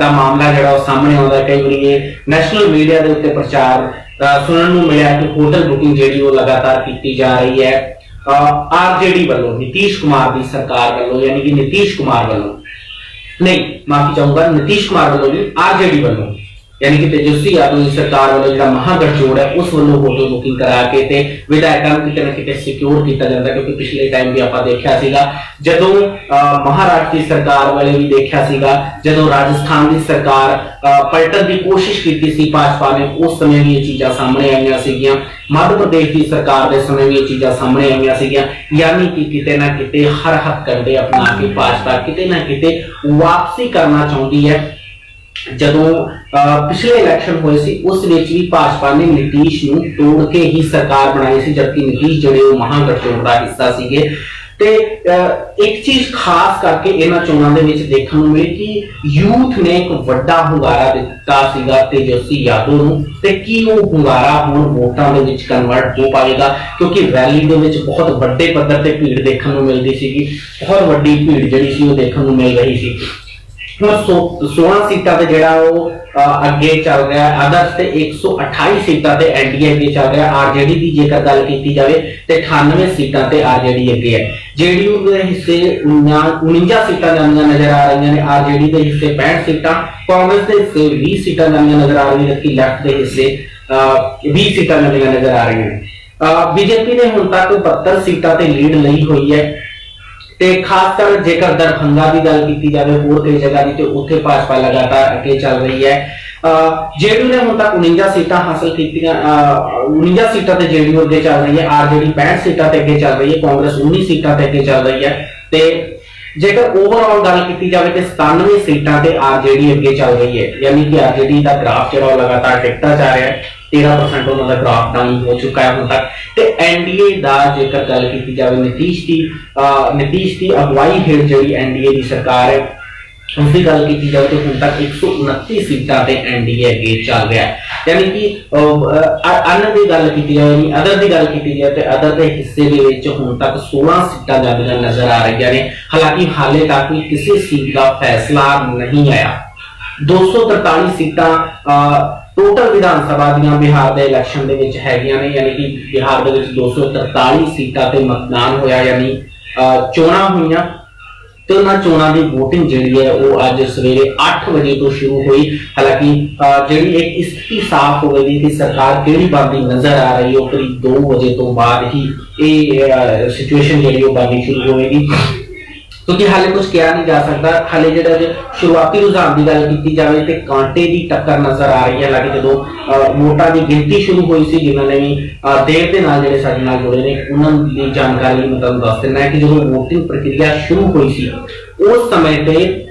ਦਾ ਮਾਮਲਾ ਜਿਹੜਾ ਉਹ ਸਾਹਮਣੇ ਆਉਂਦਾ ਕਈ ਵਾਰੀ ਇਹ ਨੈਸ਼ਨਲ ਮੀਡੀਆ ਦੇ ਉੱਤੇ ਪ੍ਰਚਾਰ ਸੁਣਨ ਨੂੰ ਮਿਲਿਆ ਕਿ ਹੋਟਲ ਬੁਕਿੰਗ ਜਿਹੜੀ ਉਹ ਲਗਾਤਾਰ ਕੀਤੀ ਜਾ ਰਹੀ ਹੈ। ਆਰਜੇਡੀ ਵੱਲੋਂ, ਨਿਤੀਸ਼ ਕੁਮਾਰ ਦੀ ਸਰਕਾਰ ਵੱਲੋਂ, ਯਾਨੀ ਕਿ ਨਿਤੀਸ਼ ਕੁਮਾਰ ਵੱਲੋਂ। ਨਹੀਂ, ਮਾਫੀ ਚਾਹੂੰਗਾ, ਨਿਤੀਸ਼ ਕੁਮਾਰ ਵੱਲੋਂ ਨਹੀਂ ਆਰਜੇਡੀ ਵੱਲੋਂ। ਯਾਨੀ ਕਿ ਤੇਜਸਵੀ ਯਾਦਵ ਦੀ ਸਰਕਾਰ ਵੱਲੋਂ ਜਿਹੜਾ ਮਹਾਗਠਜੋੜ ਹੈ, ਉਸ ਵੱਲੋਂ ਹੋਟਲ ਬੁਕਿੰਗ ਕਰਾ ਕੇ ਤੇ ਵਿਧਾਇਕਾਂ ਨੂੰ ਕਿਤੇ ਨਾ ਕਿਤੇ ਸਿਕਿਉਰ ਕੀਤਾ ਜਾਂਦਾ, ਕਿਉਂਕਿ ਪਿਛਲੇ ਟਾਈਮ ਵੀ ਆਪਾਂ ਦੇਖਿਆ ਸੀਗਾ, ਜਦੋਂ ਮਹਾਰਾਸ਼ਟਰ ਦੀ ਸਰਕਾਰ ਵਾਲੇ ਵੀ ਦੇਖਿਆ ਸੀਗਾ, ਜਦੋਂ ਰਾਜਸਥਾਨ ਦੀ ਸਰਕਾਰ ਪਲਟਣ ਦੀ ਕੋਸ਼ਿਸ਼ ਕੀਤੀ ਸੀ ਭਾਜਪਾ ਨੇ, ਉਸ ਸਮੇਂ ਵੀ ਇਹ ਚੀਜ਼ਾਂ ਸਾਹਮਣੇ ਆਈਆਂ ਸੀਗੀਆਂ। ਮੱਧ ਪ੍ਰਦੇਸ਼ ਦੀ ਸਰਕਾਰ ਦੇ ਸਮੇਂ ਵੀ ਇਹ ਚੀਜ਼ਾਂ ਸਾਹਮਣੇ ਆਈਆਂ ਸੀਗੀਆਂ। ਯਾਨੀ ਕਿ ਕਿਤੇ ਨਾ ਕਿਤੇ ਹਰ ਹੱਥ ਕੰਡੇ ਅਪਣਾ ਕੇ ਭਾਜਪਾ ਕਿਤੇ ਨਾ ਕਿਤੇ ਵਾਪਸੀ ਕਰਨਾ ਚਾਹੁੰਦੀ ਹੈ। ਜਦੋਂ ਅਹ, ਪਿਛਲੇ ਇਲੈਕਸ਼ਨ ਹੋਏ ਸੀ ਉਸ ਵਿੱਚ ਵੀ ਭਾਜਪਾ ਨੇ ਨਿਤੀਸ਼ ਨੂੰ ਤੋੜ ਕੇ ਹੀ ਸਰਕਾਰ ਬਣਾਈ ਸੀ ਜਦਕਿ ਨਿਤੀਸ਼ ਜਿਹੜੇ ਉਹ ਮਹਾਗਠਜੋੜ ਦਾ ਹਿੱਸਾ ਸੀਗੇ। ਤੇ ਇੱਕ ਚੀਜ਼ ਖਾਸ ਕਰਕੇ ਇਹਨਾਂ ਚੋਣਾਂ ਦੇ ਵਿੱਚ ਦੇਖਣ ਨੂੰ ਮਿਲੀ ਕਿ ਯੂਥ ਨੇ ਇੱਕ ਵੱਡਾ ਹੁੰਗਾਰਾ ਦਿੱਤਾ ਸੀਗਾ ਤੇਜਸਵੀ ਯਾਦਵ ਨੂੰ ਤੇ ਕੀ ਉਹ ਹੁੰਗਾਰਾ ਹੁਣ ਵੋਟਾਂ ਦੇ ਵਿੱਚ ਕਨਵਰਟ ਹੋ ਪਾਏਗਾ ਕਿਉਂਕਿ ਰੈਲੀ ਦੇ ਵਿੱਚ ਬਹੁਤ ਵੱਡੇ ਪੱਧਰ ਤੇ ਭੀੜ ਦੇਖਣ ਨੂੰ ਮਿਲਦੀ ਸੀਗੀ ਬਹੁਤ ਵੱਡੀ ਭੀੜ ਜਿਹੜੀ ਸੀ ਉਹ ਦੇਖਣ ਨੂੰ ਮਿਲ ਰਹੀ ਸੀ। ਹੁਣ 16 ਸੀਟਾਂ ਤੇ ਜਿਹੜਾ ਉਹ ਅੱਗੇ ਚੱਲ ਰਿਹਾ ਹੈ। ਅਦਰਸ ਤੇ 128 ਸੀਟਾਂ ਤੇ ਐਨਡੀਏ ਅੱਗੇ ਚੱਲ ਰਿਹਾ ਆਰਜੇਡੀ ਦੀ ਜੇਕਰ ਗੱਲ ਕੀਤੀ ਜਾਵੇ ਤੇ 98 ਸੀਟਾਂ ਤੇ ਆਰਜੇਡੀ ਅੱਗੇ ਹੈ। ਜੇਡੀਯੂ ਦੇ ਹਿੱਸੇ 49 ਸੀਟਾਂ ਜਾਂਦੀਆਂ ਨਜ਼ਰ ਆ ਰਹੀਆਂ ਨੇ। ਆਰਜੇਡੀ ਦੇ ਹਿੱਸੇ 65 ਸੀਟਾਂ ਕਾਂਗਰਸ ਦੇ ਹਿੱਸੇ 20 ਸੀਟਾਂ ਜਾਂਦੀਆਂ ਨਜ਼ਰ ਆ ਰਹੀਆਂ ਜਦਕਿ ਲੈਫਟ ਦੇ ਹਿੱਸੇ ਅਹ, 20 ਸੀਟਾਂ ਜਾਂਦੀਆਂ ਨਜ਼ਰ ਆ ਰਹੀਆਂ ਨੇ। ਬੀਜੇਪੀ ਨੇ ਹੁਣ ਤੱਕ 72 ਸੀਟਾਂ ਤੇ ਲੀਡ ਲਈ ਹੋਈ ਹੈ। ਤੇ ਖਾਸ ਕਰ ਜੇਕਰ ਦਰਭੰਗਾ ਦੀ ਗੱਲ ਕੀਤੀ ਜਾਵੇ ਹੋਰ ਕਈ ਜਗ੍ਹਾ ਦੀ ਤੇ ਉੱਥੇ ਭਾਜਪਾ ਲਗਾਤਾਰ ਅੱਗੇ ਚੱਲ ਰਹੀ ਹੈ। ਜੇਡੀਯੂ ਨੇ ਹੁਣ ਤੱਕ 49 ਸੀਟਾਂ ਹਾਸਲ ਕੀਤੀਆਂ ਅਹ, 49 ਸੀਟਾਂ ਤੇ ਜੇਡੀਯੂ ਅੱਗੇ ਚੱਲ ਰਹੀ ਹੈ। ਆਰਜੇਡੀ 65 ਸੀਟਾਂ ਤੇ ਅੱਗੇ ਚੱਲ ਰਹੀ ਹੈ ਕਾਂਗਰਸ 19 ਸੀਟਾਂ ਤੇ ਅੱਗੇ ਚੱਲ ਰਹੀ ਹੈ। ਤੇ ਜੇਕਰ ਓਵਰਆਲ ਗੱਲ ਕੀਤੀ ਜਾਵੇ ਤੇ 97 ਸੀਟਾਂ ਤੇ ਆਰਜੇਡੀ ਅੱਗੇ ਚੱਲ ਰਹੀ ਹੈ ਯਾਨੀ ਕਿ ਆਰਜੇਡੀ ਦਾ ਗ੍ਰਾਫ ਜਿਹੜਾ ਉਹ ਲਗਾਤਾਰ ਟਿਕਦਾ ਜਾ ਰਿਹਾ ਹੈ। 13% ਉਹਨਾਂ ਦਾ ਗ੍ਰਾਫ ਡਾਊਨ ਹੋ ਚੁੱਕਾ ਹੈ ਹੁਣ ਤੱਕ। ਤੇ ਐਨਡੀਏ ਦਾ ਜੇਕਰ ਗੱਲ ਕੀਤੀ ਜਾਵੇ ਨਿਤੀਸ਼ ਦੀ ਨਿਤੀਸ਼ ਦੀ ਅਗਵਾਈ ਹੇਠ ਜਿਹੜੀ ਐਨਡੀਏ ਦੀ ਸਰਕਾਰ ਹੈ ਉਸ ਦੀ ਗੱਲ ਕੀਤੀ ਜਾਵੇ ਤਾਂ ਹੁਣ ਤੱਕ 129 ਸੀਟਾਂ ਤੇ ਐਨਡੀਏ ਅੱਗੇ ਚੱਲ ਰਿਹਾ ਹੈ। ਯਾਨੀ ਕਿ ਅਹ, ਅਨ ਦੀ ਗੱਲ ਕੀਤੀ ਜਾਵੇ ਨਹੀਂ ਅਦਰ ਦੀ ਗੱਲ ਕੀਤੀ ਜਾਵੇ ਤੇ ਅਦਰ ਦੇ ਹਿੱਸੇ ਦੇ ਵਿੱਚ ਹੁਣ ਤੱਕ 16 ਸੀਟਾਂ ਜਾਂਦੀਆਂ ਨਜ਼ਰ ਆ ਰਹੀਆਂ ਨੇ। ਹਾਲਾਂਕਿ ਹਾਲੇ ਤੱਕ ਕਿਸੇ ਸੀਟ ਦਾ ਫੈਸਲਾ ਨਹੀਂ ਆਇਆ। 243 ਸੀਟਾਂ ਟੋਟਲ ਵਿਧਾਨ ਸਭਾ ਦੀਆਂ ਬਿਹਾਰ ਦੇ ਇਲੈਕਸ਼ਨ ਦੇ ਵਿੱਚ ਹੈਗੀਆਂ ਨੇ, ਯਾਨੀ ਕਿ ਬਿਹਾਰ ਦੇ ਵਿੱਚ 243 ਸੀਟਾਂ ਤੇ ਮਤਦਾਨ ਹੋਇਆ, ਯਾਨੀ ਚੋਣਾਂ ਹੋਈਆਂ। ਤੇ ਉਹਨਾਂ ਚੋਣਾਂ ਦੀ VOTING ਜਿਹੜੀ ਹੈ, ਉਹ ਅੱਜ ਸਵੇਰੇ 8 ਵਜੇ ਤੋਂ ਸ਼ੁਰੂ ਹੋਈ। ਹਾਲਾਂਕਿ ਜਿਹੜੀ ਇੱਕ ਸਥਿਤੀ ਸਾਫ਼ ਹੋ ਗਈ ਕਿ ਸਰਕਾਰ ਕਿਹੜੀ ਬਣਦੀ ਨਜ਼ਰ ਆ ਰਹੀ ਹੈ, ਉਹ ਕਰੀਬ 2 ਵਜੇ ਤੋਂ ਬਾਅਦ ਹੀ ਇਹ ਸਿਚੁਏਸ਼ਨ ਜਿਹੜੀ ਉਹ ਬਣਨੀ ਸ਼ੁਰੂ ਹੋਵੇਗੀ। ਕਿਉਂਕਿ ਹਾਲੇ ਕੁਝ ਕਿਹਾ ਨਹੀਂ ਜਾ ਸਕਦਾ। ਹਾਲੇ ਜਿਹੜਾ ਜੇ ਸ਼ੁਰੂਆਤੀ ਰੁਝਾਨ ਦੀ ਗੱਲ ਕੀਤੀ ਜਾਵੇ ਤੇ ਕਾਂਟੇ ਦੀ ਟੱਕਰ ਨਜ਼ਰ ਆ ਰਹੀ ਹੈ ਹਾਲਾਂਕਿ ਜਦੋਂ ਅਹ, ਵੋਟਾਂ ਦੀ ਗਿਣਤੀ ਸ਼ੁਰੂ ਹੋਈ ਸੀ ਜਿਨ੍ਹਾਂ ਨੇ ਵੀ ਅਹ, ਦੇਰ ਦੇ ਨਾਲ ਜਿਹੜੇ ਸਾਡੇ ਨਾਲ ਜੁੜੇ ਨੇ ਉਹਨਾਂ ਦੀ ਜਾਣਕਾਰੀ ਮੈਂ ਤੁਹਾਨੂੰ ਦੱਸ ਦਿੰਦਾ ਕਿ ਜਦੋਂ ਵੋਟਿੰਗ ਪ੍ਰਕਿਰਿਆ ਸ਼ੁਰੂ ਹੋਈ ਸੀ ਉਸ ਸਮੇਂ ਤੇ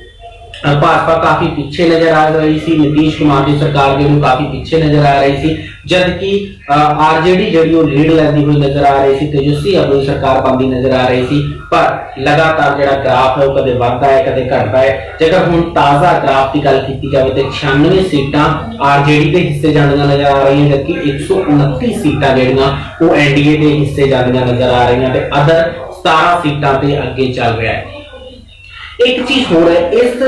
ਭਾਜਪਾ ਕਾਫੀ ਪਿੱਛੇ ਨਜ਼ਰ ਆ ਰਹੀ ਸੀ ਨਿਤੀਸ਼ ਕੁਮਾਰ ਦੀ ਸਰਕਾਰ ਜਿਹੜੀ ਉਹ ਕਾਫੀ ਪਿੱਛੇ ਨਜ਼ਰ ਆ ਰਹੀ ਸੀ। ਜਦਕਿ ਆਰਜੇਡੀ ਜਿਹੜੀ ਉਹ ਲੀਡ ਲੈਂਦੀ ਹੋਈ ਨਜ਼ਰ ਆ ਰਹੀ ਸੀ, ਤੇਜਸਵੀ ਆਪਣੀ ਸਰਕਾਰ ਬਣਦੀ ਨਜ਼ਰ ਆ ਰਹੀ ਸੀ, ਪਰ ਲਗਾਤਾਰ ਜਿਹੜਾ ਗ੍ਰਾਫ ਹੈ ਉਹ ਕਦੇ ਵੱਧਦਾ ਹੈ, ਕਦੇ ਘਟਦਾ ਹੈ। ਜੇਕਰ ਹੁਣ ਤਾਜ਼ਾ ਗ੍ਰਾਫ ਦੀ ਗੱਲ ਕੀਤੀ ਜਾਵੇ ਤੇ 96 ਸੀਟਾਂ ਆਰਜੇਡੀ ਦੇ ਹਿੱਸੇ ਜਾਂਦੀਆਂ ਨਜ਼ਰ ਆ ਰਹੀਆਂ, ਜਦਕਿ 129 ਸੀਟਾਂ ਜਿਹੜੀਆਂ ਉਹ ਐਨਡੀਏ ਦੇ ਹਿੱਸੇ ਜਾਂਦੀਆਂ ਨਜ਼ਰ ਆ ਰਹੀਆਂ ਤੇ ਅਦਰ 17 ਸੀਟਾਂ ਤੇ ਅੱਗੇ ਚੱਲ ਰਿਹਾ ਹੈ। ਇੱਕ ਚੀਜ਼ ਹੋਰ ਹੈ, ਇਸ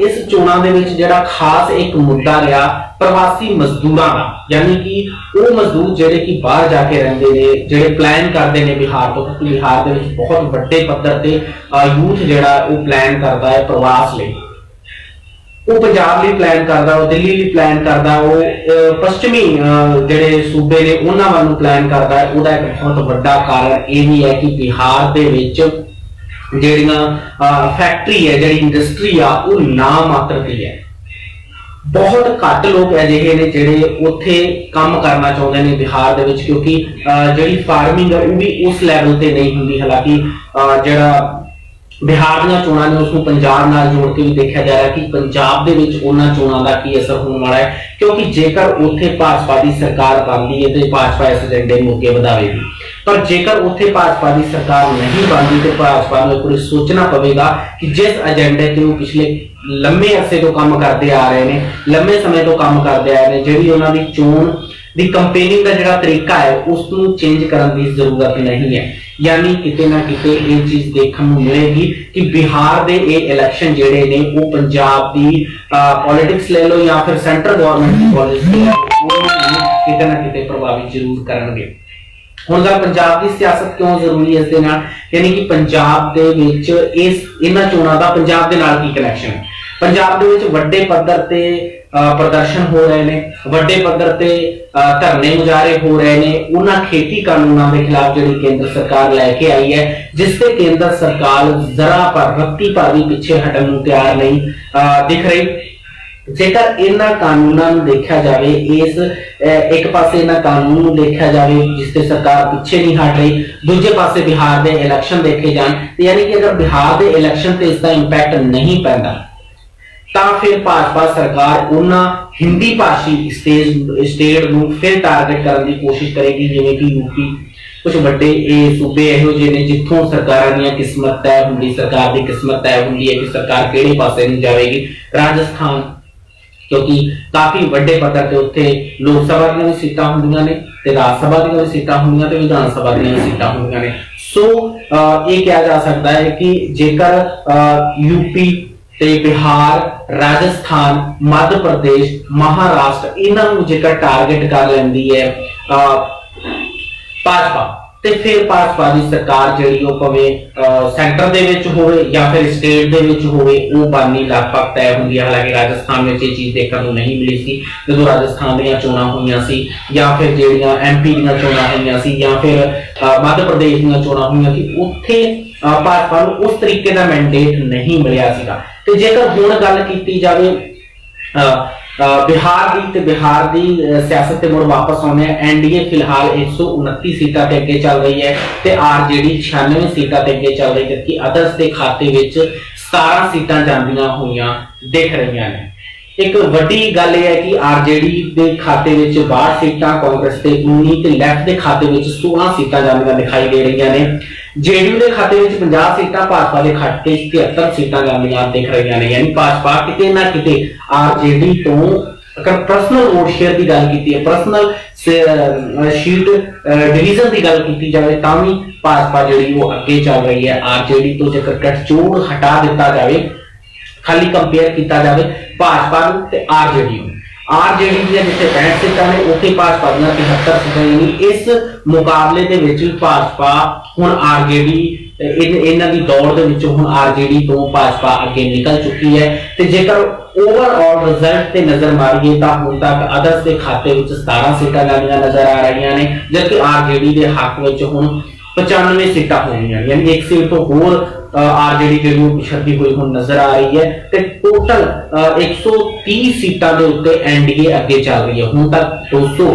ਇਸ ਚੋਣਾਂ ਦੇ ਵਿੱਚ ਜਿਹੜਾ ਖਾਸ ਇੱਕ ਮੁੱਦਾ ਰਿਹਾ ਪ੍ਰਵਾਸੀ ਮਜ਼ਦੂਰਾਂ ਦਾ, ਯਾਨੀ ਕਿ ਉਹ ਮਜ਼ਦੂਰ ਜਿਹੜੇ ਕਿ ਬਾਹਰ ਜਾ ਕੇ ਰਹਿੰਦੇ ਨੇ, ਜਿਹੜੇ ਪਲਾਨ ਕਰਦੇ ਨੇ ਬਿਹਾਰ ਤੋਂ, ਕਿਉਂਕਿ ਬਿਹਾਰ ਦੇ ਵਿੱਚ ਬਹੁਤ ਵੱਡੇ ਪੱਧਰ ਤੇ ਯੂਥ ਜਿਹੜਾ ਉਹ ਪਲਾਨ ਕਰਦਾ ਹੈ ਪ੍ਰਵਾਸ ਲਈ। ਉਹ ਪੰਜਾਬ ਲਈ ਪਲਾਨ ਕਰਦਾ, ਉਹ ਦਿੱਲੀ ਲਈ ਪਲਾਨ ਕਰਦਾ, ਉਹ ਪੱਛਮੀ ਜਿਹੜੇ ਸੂਬੇ ਨੇ ਉਹਨਾਂ ਵੱਲ ਨੂੰ ਪਲਾਨ ਕਰਦਾ ਹੈ, ਉਹਦਾ ਇੱਕ ਬਹੁਤ ਵੱਡਾ ਕਾਰਨ ਇਹ ਵੀ ਹੈ ਕਿ ਬਿਹਾਰ ਦੇ ਵਿੱਚ ਜਿਹੜੀਆਂ ਫੈਕਟਰੀ ਹੈ ਜਿਹੜੀ ਇੰਡਸਟਰੀ ਆ ਉਹ ਨਾ ਮਾਤਰ ਦੀ ਹੈ। ਬਹੁਤ ਘੱਟ ਲੋਕ ਅਜਿਹੇ ਨੇ ਜਿਹੜੇ ਉੱਥੇ ਕੰਮ ਕਰਨਾ ਚਾਹੁੰਦੇ ਨੇ ਬਿਹਾਰ ਦੇ ਵਿੱਚ ਕਿਉਂਕਿ ਅਹ, ਜਿਹੜੀ ਫਾਰਮਿੰਗ ਹੈ ਉਹ ਵੀ ਉਸ ਲੈਵਲ ਤੇ ਨਹੀਂ ਹੁੰਦੀ। ਹਾਲਾਂਕਿ ਅਹ, ਜਿਹੜਾ ਬਿਹਾਰ ਦੀਆਂ ਚੋਣਾਂ ਨੇ ਉਸ ਨੂੰ ਪੰਜਾਬ ਨਾਲ ਜੋੜ ਕੇ ਵੀ ਦੇਖਿਆ ਜਾ ਰਿਹਾ ਕਿ ਪੰਜਾਬ ਦੇ ਵਿੱਚ ਉਹਨਾਂ ਚੋਣਾਂ ਦਾ ਕੀ ਅਸਰ ਹੋਣ ਵਾਲਾ ਹੈ ਕਿਉਂਕਿ ਜੇਕਰ ਉੱਥੇ ਭਾਜਪਾ ਦੀ ਸਰਕਾਰ ਬਣਦੀ ਹੈ ਤੇ ਭਾਜਪਾ ਇਸ ਏਜੰਡੇ ਨੂੰ ਅੱਗੇ ਵਧਾਵੇਗੀ। ਪਰ ਜੇਕਰ ਉੱਥੇ ਭਾਜਪਾ ਦੀ ਸਰਕਾਰ ਨਹੀਂ ਬਣਦੀ ਤੇ ਭਾਜਪਾ ਨੂੰ ਇੱਕ ਸੋਚਣਾ ਪਵੇਗਾ ਕਿ ਜਿਸ ਏਜੰਡੇ ਤੇ ਉਹ ਪਿਛਲੇ ਲੰਮੇ ਅਰਸੇ ਤੋਂ ਕੰਮ ਕਰਦੇ ਆ ਰਹੇ ਨੇ, ਲੰਮੇ ਸਮੇਂ ਤੋਂ ਕੰਮ ਕਰਦੇ ਆ ਰਹੇ ਨੇ, ਜਿਹੜੀ ਉਹਨਾਂ ਦੀ ਚੋਣ ਦੀ ਕੰਪੇਨਿੰਗ ਦਾ ਜਿਹੜਾ ਤਰੀਕਾ ਹੈ, ਉਸ ਨੂੰ ਚੇਂਜ ਕਰਨ ਦੀ ਜ਼ਰੂਰਤ ਨਹੀਂ ਹੈ। ਯਾਨੀ ਕਿਤੇ ਨਾ ਕਿਤੇ ਇਹ ਚੀਜ਼ ਦੇਖਣ ਨੂੰ ਮਿਲੇਗੀ ਕਿ ਬਿਹਾਰ ਦੇ ਇਹ ਇਲੈਕਸ਼ਨ ਜਿਹੜੇ ਨੇ, ਉਹ ਪੰਜਾਬ ਦੀ ਪੋਲਿਟਿਕਸ ਲੈ ਲਓ ਜਾਂ ਫਿਰ ਸੈਂਟਰ ਗਵਰਨਮੈਂਟ ਦੀ ਪਾਲਿਸਿਸ ਕਿਤੇ ਨਾ ਕਿਤੇ ਪ੍ਰਭਾਵਿਤ ਜ਼ਰੂਰ ਕਰਨਗੇ। ਹੁਣ ਗੱਲ ਪੰਜਾਬ ਦੀ ਸਿਆਸਤ ਕਿਉਂ ਜ਼ਰੂਰੀ ਹੈ ਇਸ ਦੇ ਨਾਲ? ਯਾਨੀ ਕਿ ਪੰਜਾਬ ਦੇ ਵਿੱਚ ਇਸ ਇਹਨਾਂ ਚੋਣਾਂ ਦਾ ਪੰਜਾਬ ਦੇ ਨਾਲ ਕੀ ਕਨੈਕਸ਼ਨ ਹੈ? ਪੰਜਾਬ ਦੇ ਵਿੱਚ ਵੱਡੇ ਪੱਧਰ ਤੇ ਪ੍ਰਦਰਸ਼ਨ ਹੋ ਰਹੇ ਨੇ ਵੱਡੇ ਪੱਧਰ ਤੇ ਅ, ਧਰਨੇ ਮੁਜ਼ਾਹਰੇ ਹੋ ਰਹੇ ਨੇ ਉਹਨਾਂ ਖੇਤੀ ਕਾਨੂੰਨਾਂ ਦੇ ਖਿਲਾਫ ਜਿਹੜੀ ਕੇਂਦਰ ਸਰਕਾਰ ਲੈ ਕੇ ਆਈ ਹੈ ਜਿਸ ਤੇ ਕੇਂਦਰ ਸਰਕਾਰ ਜ਼ਰਾ ਪਰ ਰੱਤੀ ਪਰ ਵੀ ਪਿੱਛੇ ਹਟਣ ਨੂੰ ਤਿਆਰ ਨਹੀਂ ਅ, ਦਿਖ ਰਹੀ। ਜੇਕਰ ਇਹਨਾਂ ਕਾਨੂੰਨਾਂ ਨੂੰ ਦੇਖਿਆ ਜਾਵੇ, ਇਸ ਇੱਕ ਪਾਸੇ ਇਹਨਾਂ ਕਾਨੂੰਨ ਨੂੰ ਦੇਖਿਆ ਜਾਵੇ, ਜਿਸ ਤੇ ਸਰਕਾਰ ਪਿੱਛੇ ਨਹੀਂ ਹਟ ਰਹੀ, ਦੂਜੇ ਪਾਸੇ ਬਿਹਾਰ ਦੇ ਇਲੈਕਸ਼ਨ ਦੇਖੇ ਜਾਣ, ਤੇ ਯਾਨੀ ਕਿ ਅਗਰ ਬਿਹਾਰ ਦੇ ਇਲੈਕਸ਼ਨ ਤੇ ਇਸ ਦਾ ਇੰਪੈਕਟ ਨਹੀਂ ਪੈਂਦਾ, ਤਾਂ ਫਿਰ ਭਾਜਪਾ ਸਰਕਾਰ ਉਹਨਾਂ ਹਿੰਦੀ ਭਾਸ਼ੀ ਸਟੇਟ ਸਟੇਟ ਨੂੰ ਫਿਰ ਟਾਰਗੇਟ ਕਰਨ ਦੀ ਕੋਸ਼ਿਸ਼ ਕਰੇਗੀ, ਜਿਵੇਂ ਕਿ ਯੂਪੀ ਕੁਝ ਵੱਡੇ, ਇਹ ਸੂਬੇ ਇਹੋ ਜਿਹੇ ਨੇ ਜਿੱਥੋਂ ਸਰਕਾਰਾਂ ਦੀਆਂ ਕਿਸਮਤ ਤੈਅ ਹੁੰਦੀ, ਸਰਕਾਰ ਦੀ ਕਿਸਮਤ ਤੈਅ ਹੁੰਦੀ ਹੈ ਕਿ ਸਰਕਾਰ ਕਿਹੜੇ ਪਾਸੇ ਨੂੰ ਜਾਵੇਗੀ? ਰਾਜਸਥਾਨ ਕਿਉਂਕਿ ਕਾਫੀ ਵੱਡੇ ਪੱਧਰ ਤੇ ਉੱਥੇ ਲੋਕ ਸਭਾ ਦੀਆਂ ਵੀ ਸੀਟਾਂ ਹੁੰਦੀਆਂ ਨੇ ਤੇ ਰਾਜ ਸਭਾ ਦੀਆਂ ਵੀ ਸੀਟਾਂ ਹੁੰਦੀਆਂ ਤੇ ਵਿਧਾਨ ਸਭਾ ਦੀਆਂ ਵੀ ਸੀਟਾਂ ਹੁੰਦੀਆਂ ਨੇ। ਸੋ ਇਹ ਕਿਹਾ ਜਾ ਸਕਦਾ ਹੈ ਕਿ ਜੇਕਰ ਯੂਪੀ ਤੇ ਬਿਹਾਰ, ਰਾਜਸਥਾਨ, ਮੱਧ ਪ੍ਰਦੇਸ਼, ਮਹਾਰਾਸ਼ਟਰ, ਇਹਨਾਂ ਨੂੰ ਜੇਕਰ ਟਾਰਗੇਟ ਕਰ ਲੈਂਦੀ ਹੈ ਭਾਜਪਾ ਤੇ ਫਿਰ ਭਾਜਪਾ ਦੀ ਸਰਕਾਰ ਜਿਹੜੀ ਉਹ ਭਾਵੇਂ ਸੈਂਟਰ ਦੇ ਵਿੱਚ ਹੋਵੇ ਜਾਂ ਫਿਰ ਸਟੇਟ ਦੇ ਵਿੱਚ ਹੋਵੇ ਉਹ ਬਾਨੀ ਲਗਭਗ ਤੈਅ ਹੁੰਦੀ ਹੈ ਹਾਲਾਂਕਿ ਰਾਜਸਥਾਨ ਵਿੱਚ ਇਹ ਚੀਜ਼ ਦੇਖਣ ਨੂੰ ਨਹੀਂ ਮਿਲੀ ਸੀ। ਜਦੋਂ ਰਾਜਸਥਾਨ ਦੀਆਂ ਚੋਣਾਂ ਹੋਈਆਂ ਸੀ ਜਾਂ ਫਿਰ ਜਿਹੜੀਆਂ ਐਮਪੀ ਦੀਆਂ ਚੋਣਾਂ ਹੋਈਆਂ ਸੀ ਜਾਂ ਫਿਰ ਮੱਧ ਪ੍ਰਦੇਸ਼ ਦੀਆਂ ਚੋਣਾਂ ਹੋਈਆਂ ਸੀ ਉੱਥੇ ਅਹ, ਭਾਜਪਾ ਨੂੰ ਉਸ ਤਰੀਕੇ ਦਾ ਮੈਂਡੇਟ ਨਹੀਂ ਮਿਲਿਆ ਸੀਗਾ। ਤੇ ਜੇਕਰ ਹੁਣ ਗੱਲ ਕੀਤੀ ਜਾਵੇ ਅਹ, ਅਹ, ਬਿਹਾਰ ਦੀ ਤੇ ਬਿਹਾਰ ਦੀ ਅਹ, ਸਿਆਸਤ ਤੇ ਮੁੜ ਵਾਪਸ ਆਉਂਦੇ ਆ। ਐਨਡੀਏ ਫਿਲਹਾਲ 129 ਸੀਟਾਂ ਤੇ ਅੱਗੇ ਚੱਲ ਰਹੀ ਹੈ ਤੇ ਆਰਜੇਡੀ 96 ਸੀਟਾਂ ਤੇ ਅੱਗੇ ਚੱਲ ਰਹੀ ਹੈ ਜਦਕਿ ਅਦਰਸ ਦੇ ਖਾਤੇ ਵਿੱਚ 17 ਸੀਟਾਂ ਜਾਂਦੀਆਂ ਹੋਈਆਂ ਦਿਖ ਰਹੀਆਂ ਨੇ। ਇੱਕ ਵੱਡੀ ਗੱਲ ਇਹ ਹੈ ਕਿ ਆਰਜੇਡੀ ਦੇ ਖਾਤੇ ਵਿੱਚ 62 ਸੀਟਾਂ ਕਾਂਗਰਸ ਦੇ 19 ਤੇ ਲੈਫਟ ਦੇ ਖਾਤੇ ਵਿੱਚ 16 ਸੀਟਾਂ ਜਾਂਦੀਆਂ ਦਿਖਾਈ ਦੇ ਰਹੀਆਂ ਨੇ। ਜੇਡੀਯੂ ਦੇ ਖਾਤੇ ਵਿੱਚ 50 ਸੀਟਾਂ ਭਾਜਪਾ ਦੇ ਖਾਤੇ ਵਿੱਚ 73 ਸੀਟਾਂ ਜਾਂਦੀਆਂ ਦਿਖ ਰਹੀਆਂ ਨੇ, ਯਾਨੀ ਭਾਜਪਾ ਕਿਤੇ ਨਾ ਕਿਤੇ ਆਰਜੇਡੀ ਤੋਂ ਅਗਰ ਪਰਸਨਲ ਵੋਟ ਸ਼ੇਅਰ ਦੀ ਗੱਲ ਕੀਤੀ ਹੈ ਪਰਸਨਲ ਸ਼ੀਟ ਡਿਵੀਜ਼ਨ ਦੀ ਗੱਲ ਕੀਤੀ ਜਾਵੇ, ਤਾਂ ਵੀ ਭਾਜਪਾ ਜਿਹੜੀ ਉਹ ਅੱਗੇ ਚੱਲ ਰਹੀ ਹੈ। ਆਰਜੇਡੀ ਤੋਂ ਜੇਕਰ ਗੱਠਜੋੜ ਹਟਾ ਦਿੱਤਾ ਜਾਵੇ, ਖਾਲੀ ਕੰਪੇਅਰ ਕੀਤਾ ਜਾਵੇ, ਭਾਜਪਾ ਨੂੰ ਤੇ ਆਰਜੇਡੀ ਨੂੰ। ਆਰਜੇਡੀ ਦੀਆਂ ਜਿੱਥੇ 65 ਸੀਟਾਂ ਨੇ ਉੱਥੇ ਭਾਜਪਾ ਦੀਆਂ 73 ਸੀਟਾਂ ਯਾਨੀ ਇਸ ਮੁਕਾਬਲੇ ਦੇ ਵਿੱਚ ਭਾਜਪਾ ਹੁਣ ਆਰਜੇਡੀ ਇਹਨਾਂ ਦੀ ਦੌੜ ਦੇ ਵਿੱਚੋਂ ਹੁਣ ਆਰਜੇਡੀ ਤੋਂ ਭਾਜਪਾ ਅੱਗੇ ਨਿਕਲ ਚੁੱਕੀ ਹੈ। ਤੇ ਜੇਕਰ ਓਵਰਆਲ ਰਿਜ਼ਲਟ ਤੇ ਨਜ਼ਰ ਮਾਰੀਏ ਤਾਂ ਹੁਣ ਤੱਕ ਅਦਰਸ ਦੇ ਖਾਤੇ ਵਿੱਚ 17 ਸੀਟਾਂ ਲੱਗੀਆਂ ਨਜ਼ਰ ਆ ਰਹੀਆਂ ਨੇ, ਜਦਕਿ ਆਰਜੇਡੀ ਦੇ ਹੱਕ ਵਿੱਚ ਹੁਣ 95 ਸੀਟਾਂ ਹੋ ਗਈਆਂ ਯਾਨੀ ਇੱਕ ਸੀਟ ਤੋਂ ਹੋਰ ਆਰਜੇਡੀ ਜਿਹੜੀ ਉਹ ਪਿਛੜਦੀ ਹੋਈ ਹੁਣ ਨਜ਼ਰ ਆ ਰਹੀ ਹੈ ਤੇ ਟੋਟਲ 130 ਸੀਟਾਂ ਦੇ ਉੱਤੇ ਐਨਡੀਏ ਅੱਗੇ ਚੱਲ ਰਹੀ ਹੈ। ਹੁਣ ਤੱਕ 200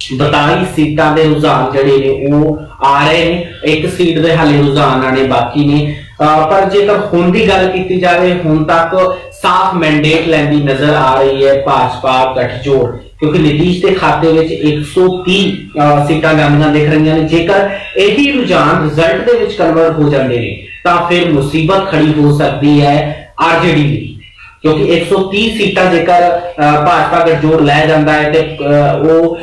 42 ਸੀਟਾਂ ਦੇ ਰੁਝਾਨ ਜਿਹੜੇ ਨੇ, ਉਹ ਆ ਰਹੇ ਨੇ। ਇੱਕ ਸੀਟ ਦੇ ਹਾਲੇ ਰੁਝਾਨ ਆਣੇ ਬਾਕੀ ਨੇ। ਪਰ ਜੇਕਰ ਹੁਣ ਦੀ ਗੱਲ ਕੀਤੀ ਜਾਵੇ, ਹੁਣ ਤੱਕ ਸਾਫ਼ ਮੈਂਡੇਟ ਲੈਂਦੀ ਨਜ਼ਰ ਆ ਰਹੀ ਹੈ ਭਾਜਪਾ ਗੱਠਜੋੜ, ਕਿਉਂਕਿ ਨਿਤੀਸ਼ ਦੇ ਖਾਤੇ ਵਿੱਚ 130 ਅਹ ਸੀਟਾਂ ਜਾਂਦੀਆਂ ਦਿਖ ਰਹੀਆਂ ਨੇ। ਜੇਕਰ ਇਹੀ ਰੁਝਾਨ ਰਿਜ਼ਲਟ ਦੇ ਵਿੱਚ ਕਨਵਰਟ ਹੋ ਜਾਂਦੇ ਨੇ ਤਾਂ ਫਿਰ ਮੁਸੀਬਤ ਖੜੀ ਹੋ ਸਕਦੀ ਹੈ ਆਰਜੇਡੀ ਦੀ ਕਿਉਂਕਿ 130 ਸੀਟਾਂ ਜੇਕਰ ਭਾਜਪਾ ਗੱਠਜੋੜ ਲੈ ਜਾਂਦਾ ਹੈ ਤੇ ਅਹ, ਉਹ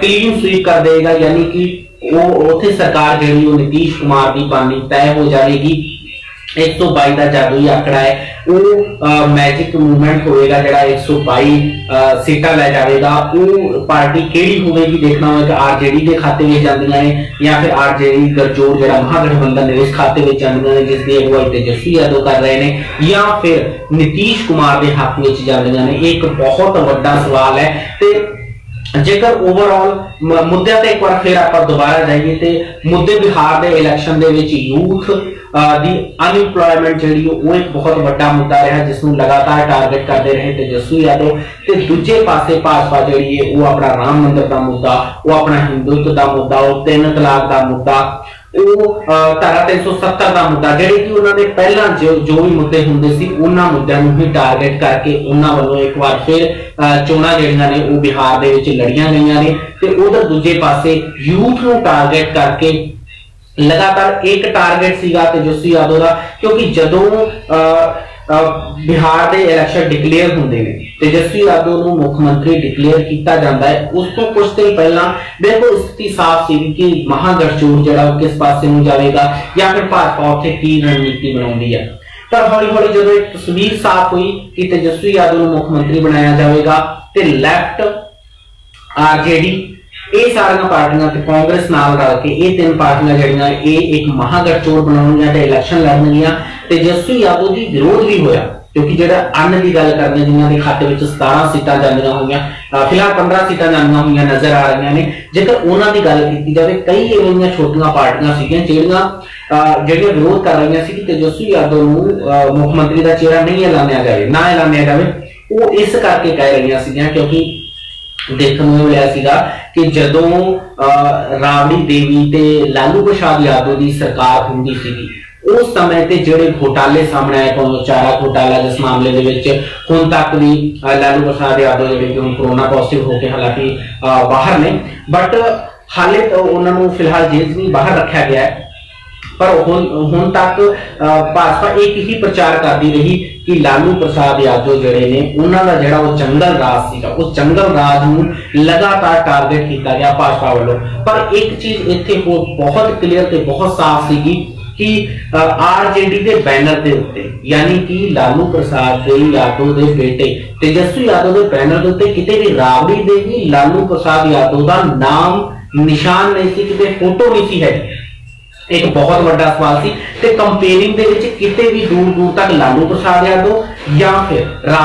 ਕਲੀਨ ਸਵੀਪ ਕਰ ਦੇਗਾ ਯਾਨੀ ਕਿ ਉਹ ਉੱਥੇ ਸਰਕਾਰ ਜਿਹੜੀ ਉਹ ਨਿਤੀਸ਼ ਕੁਮਾਰ ਦੀ ਬਣਨੀ ਤੈਅ ਹੋ ਜਾਵੇਗੀ। 122 ਦਾ ਜਾਦੂਈ ਆਕੜਾ ਹੈ। ਉਹ ਮੈਜਿਕ ਮੂਵਮੈਂਟ ਹੋਏਗਾ ਜਿਹੜਾ 122 ਅਹ, ਸੀਟਾਂ ਲੈ ਜਾਵੇਗਾ। ਉਹ ਪਾਰਟੀ ਕਿਹੜੀ ਹੋਵੇਗੀ ਦੇਖਣਾ ਹੋਵੇਗਾ ਆਰਜੇਡੀ ਦੇ ਖਾਤੇ ਵਿੱਚ ਜਾਂਦੀਆਂ ਨੇ ਜਾਂ ਫਿਰ ਆਰਜੇਡੀ ਗਰਜੋੜ ਜਿਹੜਾ ਮਹਾਗਠਬੰਧਨ ਦੇ ਇਸ ਖਾਤੇ ਵਿੱਚ ਜਾਂਦੀਆਂ ਨੇ ਜਿਸ ਦੀ ਅਗਵਾਈ ਤੇਜਸਵੀ ਯਾਦਵ ਕਰ ਰਹੇ ਨੇ ਜਾਂ ਫਿਰ ਨਿਤੀਸ਼ ਕੁਮਾਰ ਦੇ ਹੱਕ ਵਿੱਚ ਜਾਂਦੀਆਂ ਨੇ। ਇਹ ਇੱਕ ਬਹੁਤ ਵੱਡਾ ਸਵਾਲ ਹੈ ਤੇ ਜੇਕਰ ਓਵਰਆਲ ਮੁੱਦਿਆਂ ਤੇ ਇੱਕ ਵਾਰ ਫਿਰ ਆਪਾਂ ਦੁਬਾਰਾ ਜਾਈਏ ਤੇ ਮੁੱਦੇ ਬਿਹਾਰ ਦੇ ਇਲੈਕਸ਼ਨ ਦੇ ਵਿੱਚ ਯੂਥ ਦੀ ਅਨਇੰਪਲੋਇਮੈਂਟ ਜਿਹੜੀ ਉਹ ਇੱਕ ਬਹੁਤ ਵੱਡਾ ਮੁੱਦਾ ਰਿਹਾ ਜਿਸ ਨੂੰ ਲਗਾਤਾਰ ਟਾਰਗੇਟ ਕਰਦੇ ਰਹੇ ਤੇਜਸਵੀ ਯਾਦਵ ਤੇ ਦੂਜੇ ਪਾਸੇ ਭਾਜਪਾ ਜਿਹੜੀ ਹੈ ਉਹ ਆਪਣਾ ਰਾਮ ਮੰਦਿਰ ਦਾ ਮੁੱਦਾ ਉਹ ਆਪਣਾ ਹਿੰਦੂਤਵ ਦਾ ਮੁੱਦਾ ਉਹ ਤਿੰਨ ਤਲਾਕ ਦਾ ਮੁੱਦਾ ਉਹ ਧਾਰਾ 370 ਦਾ ਮੁੱਦਾ ਜਿਹੜੇ ਕਿ ਉਹਨਾਂ ਦੇ ਪਹਿਲਾਂ ਜੋ ਜੋ ਵੀ ਮੁੱਦੇ ਹੁੰਦੇ ਸੀ ਉਹਨਾਂ ਮੁੱਦਿਆਂ ਨੂੰ ਹੀ ਟਾਰਗੇਟ ਕਰਕੇ ਉਹਨਾਂ ਵੱਲੋਂ ਇੱਕ ਵਾਰ ਫਿਰ ਅਹ, ਚੋਣਾਂ ਜਿਹੜੀਆਂ ਨੇ ਉਹ ਬਿਹਾਰ ਦੇ ਵਿੱਚ ਲੜੀਆਂ ਗਈਆਂ ਨੇ ਤੇ ਉਧਰ ਦੂਜੇ ਪਾਸੇ ਯੂਥ ਨੂੰ ਟਾਰਗੇਟ ਕਰਕੇ ਲਗਾਤਾਰ ਇੱਕ ਟਾਰਗੇਟ ਸੀਗਾ ਤੇਜਸਵੀ ਯਾਦਵ ਦਾ, ਕਿਉਂਕਿ ਜਦੋਂ ਬਿਹਾਰ ਦੇ ਇਲੈਕਸ਼ਨ ਡਿਕਲੇਅਰ ਹੁੰਦੇ ਨੇ ਤੇਜਸਵੀ ਯਾਦਵ ਨੂੰ ਮੁੱਖ ਮੰਤਰੀ ਡਿਕਲੇਅਰ ਕੀਤਾ ਜਾਂਦਾ ਹੈ, ਉਸ ਤੋਂ ਕੁਝ ਦਿਨ ਪਹਿਲਾਂ ਬਿਲਕੁਲ ਸਥਿਤੀ ਸਾਫ਼ ਸੀ ਕਿ ਮਹਾਗਠਜੋੜ ਜਿਹੜਾ ਉਹ ਕਿਸ ਪਾਸੇ ਨੂੰ ਜਾਵੇਗਾ ਜਾਂ ਫਿਰ ਭਾਜਪਾ ਉੱਥੇ ਕੀ ਰਣਨੀਤੀ ਬਣਾਉਂਦੀ ਹੈ। ਪਰ ਹੌਲੀ ਹੌਲੀ ਜਦੋਂ ਇੱਕ ਤਸਵੀਰ ਸਾਫ਼ ਹੋਈ ਕਿ ਤੇਜਸਵੀ ਯਾਦਵ ਨੂੰ ਮੁੱਖ ਮੰਤਰੀ ਬਣਾਇਆ ਜਾਵੇਗਾ, ਤੇ ਲੈਫਟ ਆਰਜੇਡੀ ਇਹ ਸਾਰੀਆਂ ਪਾਰਟੀਆਂ ਤੇ ਕਾਂਗਰਸ ਨਾਲ ਰਲ ਕੇ ਇਹ ਤਿੰਨ ਪਾਰਟੀਆਂ ਜਿਹੜੀਆਂ, ਇਹ ਇੱਕ ਮਹਾਗਠਜੋੜ ਬਣਾਉਣਗੀਆਂ ਤੇ ਇਲੈਕਸ਼ਨ ਲੜਨਗੀਆਂ ਤੇ ਜਸਵੀ ਯਾਦਵ ਦੀ ਵਿਰੋਧ ਵੀ ਹੋਇਆ, ਕਿਉਂਕਿ ਜਿਹੜਾ ਅੰਨ ਦੀ ਗੱਲ ਕਰਦੇ ਜਿਨ੍ਹਾਂ ਦੇ ਖਾਤੇ ਵਿੱਚ 17 ਸੀਟਾਂ ਜਾਂਦੀਆਂ ਹੋਈਆਂ ਫਿਲਹਾਲ 15 ਸੀਟਾਂ ਜਾਂਦੀਆਂ ਹੋਈਆਂ ਨਜ਼ਰ ਆ ਰਹੀਆਂ ਨੇ, ਜੇਕਰ ਉਹਨਾਂ ਦੀ ਗੱਲ ਕੀਤੀ ਜਾਵੇ, ਕਈ ਇਵੇਂ ਦੀਆਂ ਛੋਟੀਆਂ ਪਾਰਟੀਆਂ ਸੀਗੀਆਂ ਜਿਹੜੀਆਂ, ਅਹ ਜਿਹੜੀਆਂ ਵਿਰੋਧ ਕਰ ਰਹੀਆਂ ਸੀ ਕਿ ਤੇਜਸਵੀ ਯਾਦਵ ਨੂੰ, ਅਹ ਮੁੱਖ ਮੰਤਰੀ ਦਾ ਚਿਹਰਾ ਨਹੀਂ ਐਲਾਨਿਆ ਜਾਵੇ, ਨਾ ਐਲਾਨਿਆ ਜਾਵੇ, ਉਹ ਇਸ ਕਰਕੇ ਕਹਿ ਰਹੀਆਂ ਸੀਗੀਆਂ ਕਿਉਂਕਿ ਦੇਖਣ ਨੂੰ ਮਿਲਿਆ ਸੀਗਾ ਕਿ ਜਦੋਂ ਅਹ, ਦੇਵੀ ਤੇ ਲਾਲੂ ਪ੍ਰਸਾਦ ਯਾਦਵ ਦੀ ਸਰਕਾਰ ਹੁੰਦੀ ਸੀਗੀ ਉਸ ਸਮੇਂ ਤੇ ਜਿਹੜੇ ਘੋਟਾਲੇ ਸਾਹਮਣੇ ਆਏ ਕੋਈ ਚਾਰਾ ਘੋਟਾਲਾ ਜਿਸ ਮਾਮਲੇ ਦੇ ਵਿੱਚ ਹੁਣ ਤੱਕ ਵੀ ਲਾਲੂ ਪ੍ਰਸਾਦ ਯਾਦਵ ਜਿਹੜੇ ਕਿ ਹੁਣ ਕੋਰੋਨਾ ਪੋਜ਼ਿਟਿਵ ਹੋ ਕੇ ਹਾਲਾਂਕਿ ਅਹ, ਬਾਹਰ ਨੇ ਬਟ ਹਾਲੇ ਉਹਨਾਂ ਨੂੰ ਫਿਲਹਾਲ ਜੇਲ੍ਹ ਨਹੀਂ ਬਾਹਰ ਰੱਖਿਆ ਗਿਆ ਹੈ। ਪਰ ਹੁਣ ਹੁਣ ਤੱਕ ਅਹ, ਭਾਜਪਾ ਇੱਕ ਹੀ ਪ੍ਰਚਾਰ ਕਰਦੀ ਰਹੀ ਕਿ ਲਾਲੂ ਪ੍ਰਸਾਦ ਯਾਦਵ ਜਿਹੜੇ ਨੇ, ਉਹਨਾਂ ਦਾ ਜਿਹੜਾ ਉਹ ਜੰਗਲ ਰਾਜ ਸੀਗਾ, ਉਹ ਜੰਗਲ ਰਾਜ ਨੂੰ ਲਗਾਤਾਰ ਟਾਰਗੇਟ ਕੀਤਾ ਗਿਆ ਭਾਜਪਾ ਵੱਲੋਂ। ਪਰ ਇੱਕ ਚੀਜ਼ ਇੱਥੇ ਬਹੁਤ ਕਲੀਅਰ ਤੇ ਬਹੁਤ ਸਾਫ਼ ਸੀਗੀ ਕਿ ਆਰਜੇਡੀ ਦੇ ਬੈਨਰ ਦੇ ਉੱਤੇ, ਯਾਨੀ ਕਿ ਲਾਲੂ ਪ੍ਰਸਾਦ ਦੇ, ਯਾਦਵ ਦੇ ਬੇਟੇ ਤੇਜਸਵੀ ਯਾਦਵ ਦੇ ਬੈਨਰ ਦੇ ਉੱਤੇ ਕਿਤੇ ਵੀ ਰਾਬੜੀ ਦੇਵੀ ਲਾਲੂ ਪ੍ਰਸਾਦ ਯਾਦਵ ਦਾ ਨਾਮ ਨਿਸ਼ਾਨ ਨਹੀਂ ਸੀ, ਕਿਤੇ ਫੋਟੋ ਨਹੀਂ ਸੀ ਹੈ ਇੱਕ ਬਹੁਤ ਵੱਡਾ ਸਵਾਲ ਸੀ। ਤੇ ਕੰਪੇਅਰਿੰਗ ਦੇ ਵਿੱਚ ਕਿਤੇ ਵੀ ਦੂਰ ਦੂਰ ਤੱਕ ਲਾਲੂ ਪ੍ਰਸਾਦ ਯਾਦਵ ਜਾਂ ਫਿਰ ਰਾਮ